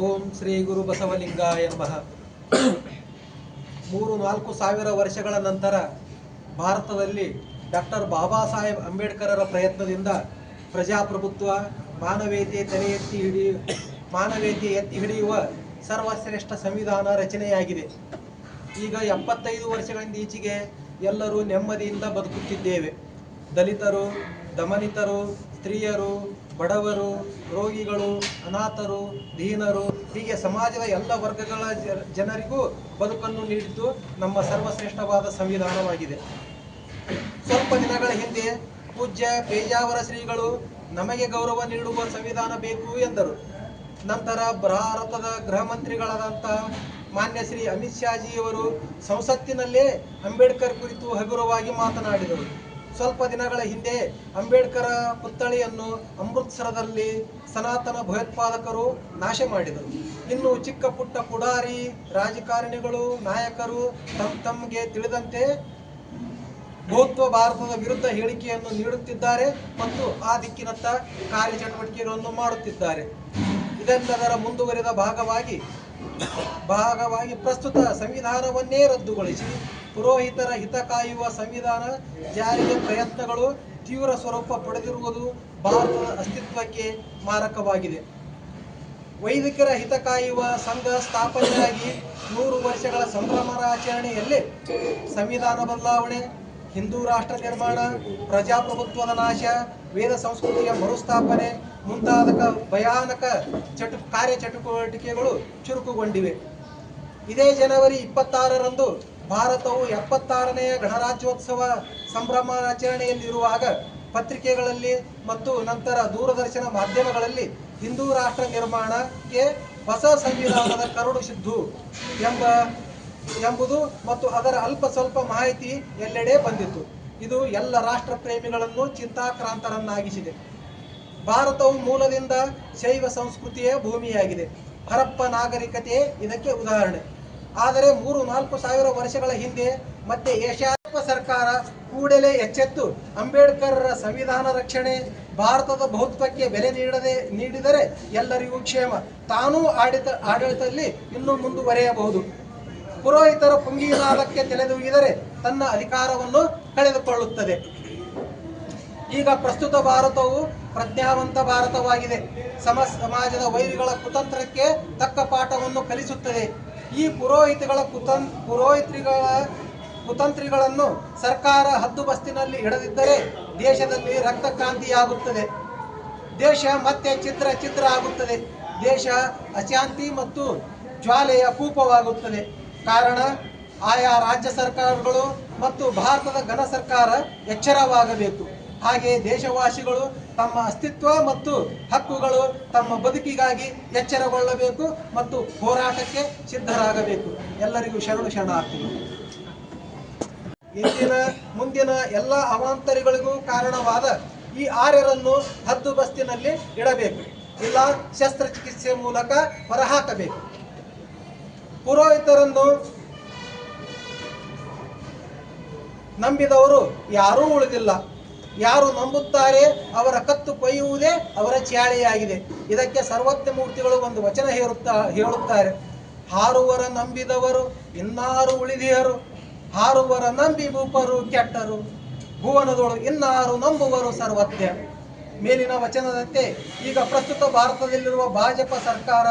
ಓಂ ಶ್ರೀ ಗುರು ಬಸವಲಿಂಗ ಎಂಬ ಮೂರು ನಾಲ್ಕು ಸಾವಿರ ವರ್ಷಗಳ ನಂತರ ಭಾರತದಲ್ಲಿ ಡಾಕ್ಟರ್ ಬಾಬಾ ಸಾಹೇಬ್ ಅಂಬೇಡ್ಕರರ ಪ್ರಯತ್ನದಿಂದ ಪ್ರಜಾಪ್ರಭುತ್ವ ಮಾನವೀಯತೆ ತಲೆ ಎತ್ತಿ ಹಿಡಿಯ ಮಾನವೀಯತೆ ಎತ್ತಿ ಹಿಡಿಯುವ ಸರ್ವಶ್ರೇಷ್ಠ ಸಂವಿಧಾನ ರಚನೆಯಾಗಿದೆ. ಈಗ ಎಪ್ಪತ್ತೈದು ವರ್ಷಗಳಿಂದ ಈಚೆಗೆ ಎಲ್ಲರೂ ನೆಮ್ಮದಿಯಿಂದ ಬದುಕುತ್ತಿದ್ದೇವೆ. ದಲಿತರು, ದಮನಿತರು, ಸ್ತ್ರೀಯರು ಬಡವರು, ರೋಗಿಗಳು, ಅನಾಥರು, ದೀನರು, ಹೀಗೆ ಸಮಾಜದ ಎಲ್ಲ ವರ್ಗಗಳ ಜನರಿಗೂ ಬದುಕನ್ನು ನೀಡಿದ್ದು ನಮ್ಮ ಸರ್ವಶ್ರೇಷ್ಠವಾದ ಸಂವಿಧಾನವಾಗಿದೆ. ಸ್ವಲ್ಪ ದಿನಗಳ ಹಿಂದೆ ಪೂಜ್ಯ ಪೇಜಾವರ ಶ್ರೀಗಳು ನಮಗೆ ಗೌರವ ನೀಡುವ ಸಂವಿಧಾನ ಬೇಕು ಎಂದರು. ನಂತರ ಭಾರತದ ಗೃಹ ಮಂತ್ರಿಗಳಾದಂಥ ಮಾನ್ಯ ಶ್ರೀ ಅಮಿತ್ ಶಾಜಿಯವರು ಸಂಸತ್ತಿನಲ್ಲೇ ಅಂಬೇಡ್ಕರ್ ಕುರಿತು ಹಗುರವಾಗಿ ಮಾತನಾಡಿದರು. ಸ್ವಲ್ಪ ದಿನಗಳ ಹಿಂದೆ ಅಂಬೇಡ್ಕರ ಪುತ್ಥಳಿಯನ್ನು ಅಮೃತ್ಸರದಲ್ಲಿ ಸನಾತನ ಭಯೋತ್ಪಾದಕರು ನಾಶ ಮಾಡಿದರು. ಇನ್ನು ಚಿಕ್ಕ ಪುಟ್ಟ ಪುಡಾರಿ, ರಾಜಕಾರಣಿಗಳು, ನಾಯಕರು ತಮ್ಮ ತಮಗೆ ತಿಳಿದಂತೆ ಬಹುತ್ವ ಭಾರತದ ವಿರುದ್ಧ ಹೇಳಿಕೆಯನ್ನು ನೀಡುತ್ತಿದ್ದಾರೆ ಮತ್ತು ಆ ದಿಕ್ಕಿನತ್ತ ಕಾರ್ಯಚಟುವಟಿಕೆಗಳನ್ನು ಮಾಡುತ್ತಿದ್ದಾರೆ. ಇದೆಲ್ಲದರ ಮುಂದುವರಿದ ಭಾಗವಾಗಿ ಭಾಗವಾಗಿ ಪ್ರಸ್ತುತ ಸಂವಿಧಾನವನ್ನೇ ರದ್ದುಗೊಳಿಸಿ ಪುರೋಹಿತರ ಹಿತ ಕಾಯುವ ಸಂವಿಧಾನ ಜಾರಿಗೆ ಪ್ರಯತ್ನಗಳು ತೀವ್ರ ಸ್ವರೂಪ ಪಡೆದಿರುವುದು ಭಾರತದ ಅಸ್ತಿತ್ವಕ್ಕೆ ಮಾರಕವಾಗಿದೆ. ವೈದಿಕರ ಹಿತ ಕಾಯುವ ಸಂಘ ಸ್ಥಾಪನೆಯಾಗಿ ನೂರು ವರ್ಷಗಳ ಸಂಭ್ರಮರಾಚರಣೆಯಲ್ಲಿ ಸಂವಿಧಾನ ಬದಲಾವಣೆ, ಹಿಂದೂ ರಾಷ್ಟ್ರ ನಿರ್ಮಾಣ, ಪ್ರಜಾಪ್ರಭುತ್ವದ ನಾಶ, ವೇದ ಸಂಸ್ಕೃತಿಯ ಮರುಸ್ಥಾಪನೆ ಮುಂತಾದ ಭಯಾನಕ ಚಟು ಕಾರ್ಯಚಟುವಟಿಕೆಗಳು ಚುರುಕುಗೊಂಡಿವೆ. ಇದೇ ಜನವರಿ ಇಪ್ಪತ್ತಾರರಂದು ಭಾರತವು ಎಪ್ಪತ್ತಾರನೆಯ ಗಣರಾಜ್ಯೋತ್ಸವ ಸಂಭ್ರಮಾಚರಣೆಯಲ್ಲಿರುವಾಗ ಪತ್ರಿಕೆಗಳಲ್ಲಿ ಮತ್ತು ನಂತರ ದೂರದರ್ಶನ ಮಾಧ್ಯಮಗಳಲ್ಲಿ ಹಿಂದೂ ರಾಷ್ಟ್ರ ನಿರ್ಮಾಣಕ್ಕೆ ಹೊಸ ಸಂವಿಧಾನದ ಕರಡು ಸಿದ್ಧು ಎಂಬ, ಎಂಬುದು ಮತ್ತು ಅದರ ಅಲ್ಪ ಸ್ವಲ್ಪ ಮಾಹಿತಿ ಎಲ್ಲೆಡೆ ಬಂದಿತ್ತು ಇದು ಎಲ್ಲ ರಾಷ್ಟ್ರ ಪ್ರೇಮಿಗಳನ್ನು ಚಿಂತಾಕ್ರಾಂತರನ್ನಾಗಿಸಿದೆ. ಭಾರತವು ಮೂಲದಿಂದ ಶೈವ ಸಂಸ್ಕೃತಿಯ ಭೂಮಿಯಾಗಿದೆ. ಹರಪ್ಪ ನಾಗರಿಕತೆ ಇದಕ್ಕೆ ಉದಾಹರಣೆ. ಆದರೆ ಮೂರು ನಾಲ್ಕು ಸಾವಿರ ವರ್ಷಗಳ ಹಿಂದೆ ಮತ್ತೆ ಏಷ್ಯಾತ್ಮ ಸರ್ಕಾರ ಕೂಡಲೇ ಎಚ್ಚೆತ್ತು. ರ ಸಂವಿಧಾನ ರಕ್ಷಣೆ ಭಾರತದ ಬಹುತ್ವಕ್ಕೆ ಬೆಲೆ ನೀಡದೆ ನೀಡಿದರೆ ಎಲ್ಲರಿಗೂ ಕ್ಷೇಮ. ತಾನೂ ಆಡಿತ ಆಡಳಿತದಲ್ಲಿ ಇನ್ನೂ ಮುಂದುವರೆಯಬಹುದು. ಪುರೋಹಿತರ ಪುಂಗಿನಾದಕ್ಕೆ ತಲೆದೂಗಿದರೆ ತನ್ನ ಅಧಿಕಾರವನ್ನು ಕಳೆದುಕೊಳ್ಳುತ್ತದೆ. ಈಗ ಪ್ರಸ್ತುತ ಭಾರತವು ಪ್ರಜ್ಞಾವಂತ ಭಾರತವಾಗಿದೆ. ಸಮ, ಸಮಾಜದ ವೈರಿಗಳ ಕುತಂತ್ರಕ್ಕೆ ತಕ್ಕ ಪಾಠವನ್ನು ಕಲಿಸುತ್ತದೆ. ಈ ಪುರೋಹಿತಗಳ ಕುತನ್ ಪುರೋಹಿತ್ರಿಗಳ ಕುತಂತ್ರಿಗಳನ್ನು ಸರ್ಕಾರ ಹದ್ದುಬಸ್ತಿನಲ್ಲಿ ಇಡದಿದ್ದರೆ ದೇಶದಲ್ಲಿ ರಕ್ತ ಕ್ರಾಂತಿಯಾಗುತ್ತದೆ. ದೇಶ ಮತ್ತೆ ಚಿತ್ರ ಚಿತ್ರ ಆಗುತ್ತದೆ. ದೇಶ ಅಶಾಂತಿ ಮತ್ತು ಜ್ವಾಲೆಯ ಕೂಪವಾಗುತ್ತದೆ. ಕಾರಣ, ಆಯಾ ರಾಜ್ಯ ಸರ್ಕಾರಗಳು ಮತ್ತು ಭಾರತದ ಘನ ಸರ್ಕಾರ ಎಚ್ಚರವಾಗಬೇಕು. ಹಾಗೆ ದೇಶವಾಸಿಗಳು ತಮ್ಮ ಅಸ್ತಿತ್ವ ಮತ್ತು ಹಕ್ಕುಗಳು ತಮ್ಮ ಬದುಕಿಗಾಗಿ ಎಚ್ಚರಗೊಳ್ಳಬೇಕು ಮತ್ತು ಹೋರಾಟಕ್ಕೆ ಸಿದ್ಧರಾಗಬೇಕು. ಎಲ್ಲರಿಗೂ ಶರಣು ಶರಣಾರ್ಥಿಗಳು. ಇಂದಿನ, ಮುಂದಿನ ಎಲ್ಲ ಅವಾಂತರಿಗಳಿಗೂ ಕಾರಣವಾದ ಈ ಆರ್ಯರನ್ನು ಹದ್ದುಬಸ್ತಿನಲ್ಲಿ ಇಡಬೇಕು. ಇಲ್ಲ, ಶಸ್ತ್ರಚಿಕಿತ್ಸೆ ಮೂಲಕ ಹೊರಹಾಕಬೇಕು. ಪುರೋಹಿತರನ್ನು ನಂಬಿದವರು ಯಾರೂ ಉಳಿದಿಲ್ಲ. ಯಾರು ನಂಬುತ್ತಾರೆ ಅವರ ಕತ್ತು ಕೊಯ್ಯುವುದೇ ಅವರ ಚಾಳಿಯಾಗಿದೆ. ಇದಕ್ಕೆ ಸರ್ವತ್ಯ ಮೂರ್ತಿಗಳು ಒಂದು ವಚನ ಹೇರುತ್ತಾ, ಹೇಳುತ್ತಾರೆ. ಹಾರುವರ ನಂಬಿದವರು ಇನ್ನಾರು ಉಳಿದಿಯರು, ಹಾರುವರ ನಂಬಿ ಭೂಪರು ಕೆಟ್ಟರು. ಭುವನದೊಳು ಇನ್ನಾರು ನಂಬುವರು ಸರ್ವತ್ಯ ಮೇಲಿನ ವಚನದಂತೆ, ಈಗ ಪ್ರಸ್ತುತ ಭಾರತದಲ್ಲಿರುವ ಭಾಜಪ ಸರ್ಕಾರ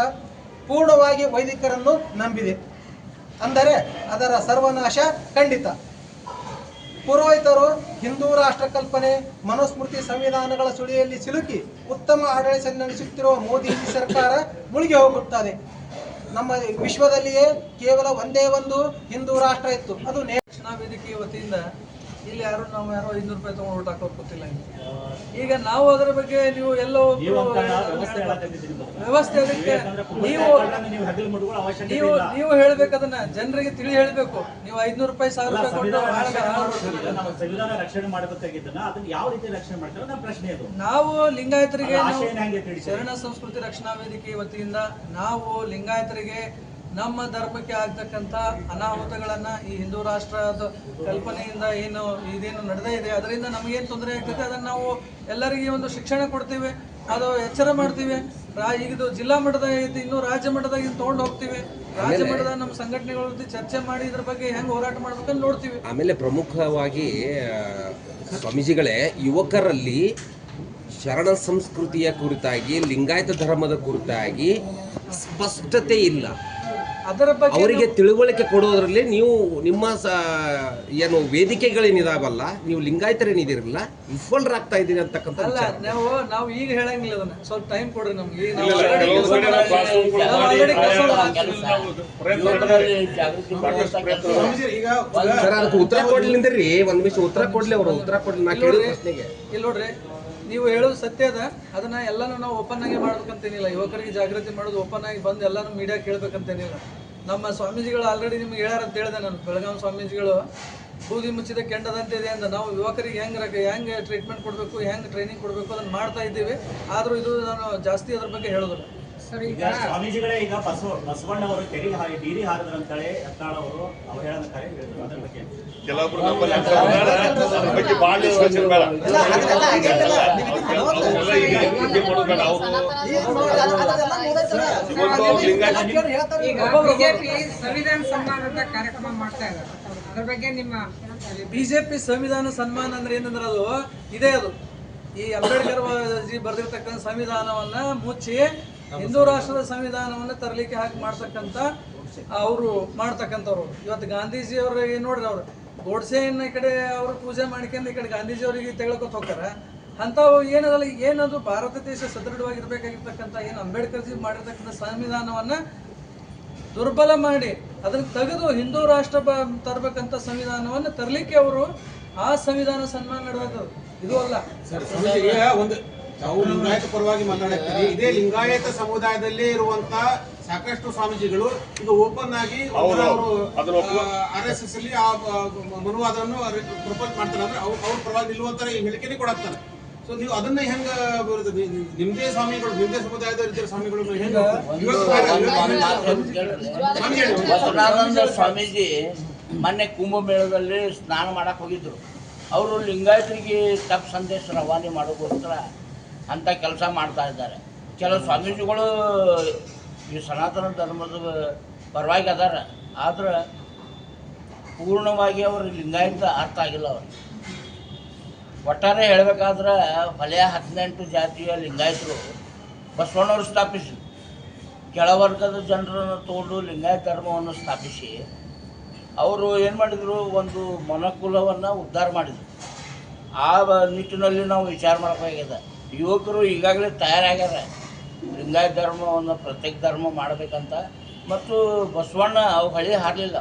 ಪೂರ್ಣವಾಗಿ ವೈದಿಕರನ್ನು ನಂಬಿದೆ. ಅಂದರೆ ಅದರ ಸರ್ವನಾಶ ಖಂಡಿತ. ಪುರೋಹಿತರು ಹಿಂದೂ ರಾಷ್ಟ್ರ ಕಲ್ಪನೆ, ಮನುಸ್ಮೃತಿ ಸಂವಿಧಾನಗಳ ಸುಳಿಯಲ್ಲಿ ಸಿಲುಕಿ ಉತ್ತಮ ಆಡಳಿತ ನಡೆಸುತ್ತಿರುವ ಮೋದಿ ಸರ್ಕಾರ ಮುಳುಗಿ ಹೋಗುತ್ತದೆ. ನಮ್ಮ ವಿಶ್ವದಲ್ಲಿಯೇ ಕೇವಲ ಒಂದೇ ಒಂದು ಹಿಂದೂ ರಾಷ್ಟ್ರ ಇತ್ತು. ಅದು ನೇ ವೇದಿಕೆಯ ವೇದಿಕೆ ವತಿಯಿಂದ ಇಲ್ಲಿ ಯಾರು ನಾವು ಯಾರೋ ಐನೂರು ರೂಪಾಯಿ ತಗೊಂಡು ಓಟ್ ಹಾಕೋದು ಗೊತ್ತಿಲ್ಲ. ಈಗ ನಾವು ಅದರ ಬಗ್ಗೆ ನೀವು ಎಲ್ಲೋ ವ್ಯವಸ್ಥೆ ಅದಕ್ಕೆ ನೀವು ನೀವು ನೀವು ಹೇಳ್ಬೇಕು ಅದನ್ನ. ಜನರಿಗೆ ತಿಳಿ ಹೇಳ್ಬೇಕು. ನೀವು ಐದ್ನೂರು ರೂಪಾಯಿ ಸಾವಿರ ರೂಪಾಯಿ ಕೊಟ್ಟು ಸಂವಿಧಾನ ರಕ್ಷಣೆ ಮಾಡಬೇಕಾಗಿದ್ದನ್ನ ಅದನ್ನ ಯಾವ ರೀತಿ ರಕ್ಷಣೆ ಮಾಡ್ತಾರೆ ನಮ್ಮ ಪ್ರಶ್ನೆ ಅದು. ನಾವು ಲಿಂಗಾಯತರಿಗೆ? ಶರಣ ಸಂಸ್ಕೃತಿ ರಕ್ಷಣಾ ವೇದಿಕೆ ವತಿಯಿಂದ ನಾವು ಲಿಂಗಾಯತರಿಗೆ ನಮ್ಮ ಧರ್ಮಕ್ಕೆ ಆಗ್ತಕ್ಕಂಥ ಅನಾಹುತಗಳನ್ನು ಈ ಹಿಂದೂ ರಾಷ್ಟ್ರದ ಕಲ್ಪನೆಯಿಂದ ಏನು ಇದೇನು ನಡೆದೇ ಇದೆ ಅದರಿಂದ ನಮಗೇನು ತೊಂದರೆ ಆಗ್ತದೆ? ಅದನ್ನು ನಾವು ಎಲ್ಲರಿಗೆ ಒಂದು ಶಿಕ್ಷಣ ಕೊಡ್ತೀವಿ ಅದು ಎಚ್ಚರ ಮಾಡ್ತೀವಿ. ರಾ ಈಗಿದು ಜಿಲ್ಲಾ ಮಟ್ಟದ ಐತಿ ಇನ್ನು ರಾಜ್ಯ ಮಟ್ಟದಾಗ ಇನ್ನು ತೊಗೊಂಡು ಹೋಗ್ತೀವಿ. ರಾಜ್ಯ ಮಟ್ಟದ ನಮ್ಮ ಸಂಘಟನೆಗಳ ಜೊತೆ ಚರ್ಚೆ ಮಾಡಿ ಇದ್ರ ಬಗ್ಗೆ ಹೆಂಗೆ ಹೋರಾಟ ಮಾಡ್ಬೇಕಂತ ನೋಡ್ತೀವಿ. ಆಮೇಲೆ ಪ್ರಮುಖವಾಗಿ ಸ್ವಾಮೀಜಿಗಳೇ ಯುವಕರಲ್ಲಿ ಶರಣ ಸಂಸ್ಕೃತಿಯ ಕುರಿತಾಗಿ ಲಿಂಗಾಯತ ಧರ್ಮದ ಕುರಿತಾಗಿ ಸ್ಪಷ್ಟತೆ ಇಲ್ಲ. ಅದರ ಬಗ್ಗೆ ಅವರಿಗೆ ತಿಳುವಳಿಕೆ ಕೊಡೋದ್ರಲ್ಲಿ ನೀವು ನಿಮ್ಮ ಸ ಏನು ವೇದಿಕೆಗಳೇನಿದಾವಲ್ಲ ನೀವು ಲಿಂಗಾಯತರೇನಿದಿರಲ್ಲ ವಿಫಲರಾಗ್ತಾ ಇದ್ದೀರಿ ಅಂತಕ್ಕಂಥ ಅಲ್ಲ ವಿಚಾರ. ನಾವು ನಾವು ಈಗ ಹೇಳಂಗಿಲ್ಲ ಅದನ್ನ. ಸ್ವಲ್ಪ ಟೈಮ್ ಕೊಡ್ರಿ ನಮ್ಗೆ. ಈಗ ನಾವು already ಕೆಲಸ already ಕೆಲಸ ಸರ್ ಅದಕ್ಕೆ ಉತ್ತರ ಕೊಡ್ಲಿಂದ್ರಿ ಒಂದ್ ನಿಮಿಷ ಉತ್ತರ ಕೊಡ್ಲಿ ಅವರು ಉತ್ತರ ಕೊಡ್ಲಿ. ನಾ ಕೇಳಿದ ಪ್ರಶ್ನೆಗೆ. ಇಲ್ಲಿ ನೋಡ್ರಿ. ನೀವು ಹೇಳೋದು ಸತ್ಯ ಅದ. ಅದನ್ನ ಎಲ್ಲಾನು ನಾವು ಓಪನ್ ಆಗಿ ಮಾಡ್ಬೇಕಂತೇನಿಲ್ಲ. ಯುವಕರಿಗೆ ಜಾಗೃತಿ ಮಾಡೋದು ಓಪನ್ ಆಗಿ ಬಂದು ಎಲ್ಲಾನು ಮೀಡಿಯಾ ಕೇಳ್ಬೇಕಂತೇನಿಲ್ಲ. ನಮ್ಮ ಸ್ವಾಮೀಜಿಗಳು ಆಲ್ರೆಡಿ ನಿಮ್ಗೆ ಹೇಳ್ಯಾರ ಅಂತ ಹೇಳಿದೆ ನಾನು. ಬೆಳಗಾವಿ ಸ್ವಾಮೀಜಿಗಳು, ಬೂದಿ ಮುಚ್ಚಿದ ಕೆಂಡದಂತಿದೆ ಅಂತ ನಾವು ಯುವಕರಿಗೆ ಹೆಂಗ್ ಹೆಂಗ್ ಟ್ರೀಟ್ಮೆಂಟ್ ಕೊಡಬೇಕು, ಹೆಂಗ್ ಟ್ರೈನಿಂಗ್ ಕೊಡಬೇಕು ಅದನ್ನ ಮಾಡ್ತಾ ಇದ್ದೀವಿ. ಆದ್ರೂ ಇದು ನಾನು ಜಾಸ್ತಿ ಅದ್ರ ಬಗ್ಗೆ ಹೇಳೋದಿಲ್ಲ. ಈಗ ಸ್ವಾಮೀಜಿಗಳೇ ಈಗ ಬಸವ ಬಸವಣ್ಣವರು ತೆರಿ ಹಾರಿ ಡೀರಿ ಹಾರಿದ್ರು ಅಂತೇಳಿ ಯತ್ನಾಳ್ ಅವರು ಅವ್ರು ಹೇಳಂತಾರೆ ಹೇಳಿದ್ರು ಅದ್ರ ಬಗ್ಗೆ ಕೆಲವೊಬ್ರು ನಮ್ಮಲ್ಲಿ ಅದ್ರ ಬಗ್ಗೆ ಭಾಳ ಯೋಚನೆ ಬೇಡ ಈಗ ಮಾಡೋದು ಬೇಡ ಅವರು. ಇವತ್ತು ಅವ್ರು ಲಿಂಗಾಯತ ಹೇಳ್ತಾರೆ. ಈಗ ಬಿಜೆಪಿ ಸಂವಿಧಾನ ಸನ್ಮಾನ ಅಂತ ಕಾರ್ಯಕ್ರಮ ಮಾಡ್ತಾ ಇದ್ದಾರೆ ಅದ್ರ ಬಗ್ಗೆ ನಿಮ್ಮ ಬಿಜೆಪಿ ಸಂವಿಧಾನ ಸನ್ಮಾನ ಅಂದ್ರೆ ಏನಂದ್ರೆ ಅದು ಇದೇ ಅದು ಈ ಅಂಬೇಡ್ಕರ್ ಜಿ ಬರೆದಿರ್ತಕ್ಕಂಥ ಸಂವಿಧಾನವನ್ನ ಮುಚ್ಚಿ ಹಿಂದೂ ರಾಷ್ಟ್ರದ ಸಂವಿಧಾನವನ್ನ ತರಲಿಕ್ಕೆ ಹಾಕಿ ಮಾಡ್ತಕ್ಕಂಥ ಅವರು ಮಾಡ್ತಕ್ಕಂಥವ್ರು. ಇವತ್ತು ಗಾಂಧೀಜಿ ಅವ್ರ ನೋಡ್ರಿ ಅವ್ರು ಗೋಡ್ಸೆಯನ್ನ ಈ ಕಡೆ ಅವರು ಪೂಜೆ ಮಾಡ್ಕೊಂಡು ಈ ಕಡೆ ಗಾಂಧೀಜಿ ಅವರಿಗೆ ಹೋಗ್ತಾರೆ ಹೋಗ್ತಾರ. ಅಂಥವು ಏನದಲ್ಲ ಏನದು ಭಾರತ ದೇಶ ಸದೃಢವಾಗಿರ್ಬೇಕಾಗಿರ್ತಕ್ಕಂಥ ಏನು ಅಂಬೇಡ್ಕರ್ ಜಿ ಮಾಡಿರ್ತಕ್ಕಂಥ ಸಂವಿಧಾನವನ್ನ ದುರ್ಬಲ ಮಾಡಿ ಅದನ್ನ ತೆಗೆದು ಹಿಂದೂ ರಾಷ್ಟ್ರ ಬ ತರಬೇಕಂತ ಸಂವಿಧಾನವನ್ನು ತರಲಿಕ್ಕೆ ಅವರು ಆ ಸಂವಿಧಾನ ಸನ್ಮಾನ ನಡೆದ ಇದು ಅಲ್ಲ. ಸರ್ ಒಂದು ತಾವು ಲಿಂಗಾಯತ ಪರವಾಗಿ ಮಾತಾಡ್ತೀರಿ ಇದೇ ಲಿಂಗಾಯತ ಸಮುದಾಯದಲ್ಲೇ ಇರುವಂತ ಸಾಕಷ್ಟು ಸ್ವಾಮೀಜಿಗಳು ಈಗ ಓಪನ್ ಆಗಿ ಆರ್ ಎಸ್ ಎಸ್ ಅಲ್ಲಿ ಆ ಮನುವಾದವನ್ನು ಪ್ರಪೋಸ್ ಮಾಡ್ತಾರೆ. ಅಂದ್ರೆ ಅವ್ರ ಅವ್ರ ಪರವಾಗಿ ಈ ಹೇಳಿಕೆನೇ ಕೊಡಾಕ್ತಾರೆ ಸೊ ನೀವು ಅದನ್ನ ಹೆಂಗ ಬರುತ್ತೆ? ನಿಮ್ದೇ ಸ್ವಾಮಿಗಳು ನಿಮ್ದೇ ಸಮುದಾಯದ ರೀತಿಯ ಸ್ವಾಮಿಗಳು ಹೆಂಗ ಸ್ವಾಮೀಜಿ ಮೊನ್ನೆ ಕುಂಭಮೇಳದಲ್ಲಿ ಸ್ನಾನ ಮಾಡಕ್ ಹೋಗಿದ್ರು. ಅವರು ಲಿಂಗಾಯತರಿಗೆ ತಪ್ಪು ಸಂದೇಶ ರವಾನೆ ಮಾಡೋಕ್ಕೋಸ್ಕರ ಅಂಥ ಕೆಲಸ ಮಾಡ್ತಾ ಇದ್ದಾರೆ. ಕೆಲವು ಸ್ವಾಮೀಜಿಗಳು ಈ ಸನಾತನ ಧರ್ಮದ ಪರವಾಗಿ ಅದಾರ. ಆದ್ರೆ ಪೂರ್ಣವಾಗಿ ಅವರು ಲಿಂಗಾಯತ ಅರ್ಥ ಆಗಿಲ್ಲ ಅವರು. ಒಟ್ಟಾರೆ ಹೇಳಬೇಕಾದ್ರೆ ಹೊಲೆಯ ಹದಿನೆಂಟು ಜಾತಿಯ ಲಿಂಗಾಯತರು ಬಸವಣ್ಣವರು ಸ್ಥಾಪಿಸಿ ಕೆಳವರ್ಗದ ಜನರನ್ನು ತಗೊಂಡು ಲಿಂಗಾಯತ ಧರ್ಮವನ್ನು ಸ್ಥಾಪಿಸಿ ಅವರು ಏನು ಮಾಡಿದರು? ಒಂದು ಮನಕುಲವನ್ನು ಉದ್ಧಾರ ಮಾಡಿದರು. ಆ ನಿಟ್ಟಿನಲ್ಲಿ ನಾವು ವಿಚಾರ ಮಾಡಬೇಕಾಗಿದೆ. ಯುವಕರು ಈಗಾಗಲೇ ತಯಾರಾಗ್ಯಾರ. ಲಿಂಗಾಯತ ಧರ್ಮವನ್ನು ಪ್ರತ್ಯೇಕ ಧರ್ಮ ಮಾಡಬೇಕಂತ. ಮತ್ತು ಬಸವಣ್ಣ ಅವು ಹಳಿ ಹಾರಲಿಲ್ಲ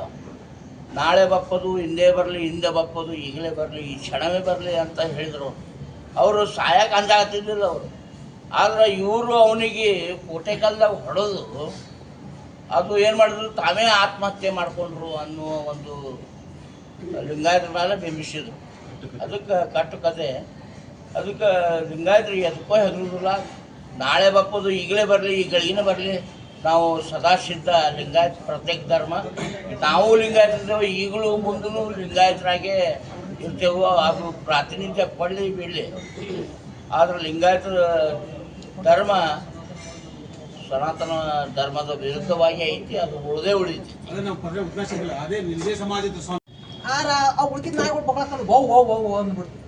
ನಾಳೆ ಬಪ್ಪದು, ಹಿಂದೆ ಬರಲಿ, ಹಿಂದೆ ಬಪ್ಪದು, ಈಗಲೇ ಬರಲಿ, ಈ ಕ್ಷಣವೇ ಬರಲಿ ಅಂತ ಹೇಳಿದರು ಅವರು. ಸಾಯಕ್ಕೆ ಅಂದಾಗತ್ತಿದ್ದಿಲ್ಲ ಅವರು. ಆದ್ರೆ ಇವರು ಅವನಿಗೆ ಕೋಟೆಕಲ್ದಾಗ ಹೊಡೆದು ಅದು ಏನು ಮಾಡಿದ್ರು? ತಾವೇ ಆತ್ಮಹತ್ಯೆ ಮಾಡಿಕೊಂಡ್ರು ಅನ್ನೋ ಒಂದು ಲಿಂಗಾಯತ ಮೇಲೆ ಬಿಂಬಿಸಿದ್ರು. ಅದಕ್ಕೆ ಕಟ್ಟು ಕತೆ. ಅದಕ್ಕೆ ಲಿಂಗಾಯತರಿಗೆ ಅದಕ್ಕೂ ಹೆದರುದಿಲ್ಲ. ನಾಳೆ ಬಪ್ಪದು ಈಗಲೇ ಬರಲಿ ಈ ಗಳಿಗಿನ ಬರಲಿ ನಾವು ಸದಾ ಸಿದ್ಧ ಲಿಂಗಾಯತ ಪ್ರತ್ಯೇಕ ಧರ್ಮ. ನಾವು ಲಿಂಗಾಯತಿದ್ದೇವೆ ಈಗಲೂ ಮುಂದೂ ಲಿಂಗಾಯತರಾಗೆ ಇರ್ತೇವೆ. ಅದು ಪ್ರಾತಿನಿಧ್ಯ ಪಡಲಿ ಬೀಳಲಿ. ಆದರೆ ಲಿಂಗಾಯತ ಧರ್ಮ ಸನಾತನ ಧರ್ಮದ ವಿರುದ್ಧವಾಗಿ ಐತಿ ಅದು ಉಳದೇ ಉಳಿತಿ ಅದೇ ನಮ್ಮ ಪದ ಉದ್ದೇಶ ಇಲ್ಲ. ಅದೇ ನಿಮ್ದೇ ಸಮಾಜದ ಸ್ವಾಮಿ. ಆರ ಆ ಉಳಿದ ನಾಯಿಗಳು ಬಹಳ ಬೌ ಬಹು ಬೌ ಬೌ ಅಂದ್ಬಿಡ್ತು.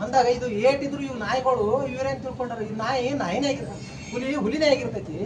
ಅಂದಾಗ ಇದು ಏಟಿದ್ರು ಇವ್ ನಾಯಿಗಳು ಇವ್ರೇನ್ ತಿಳ್ಕೊಂಡಾರ? ಈ ನಾಯಿ ನಾಯಿನೇ ಆಗಿರ್ತೈತಿ ಹುಲಿ ಹುಲಿನೇ ಆಗಿರ್ತೈತಿ.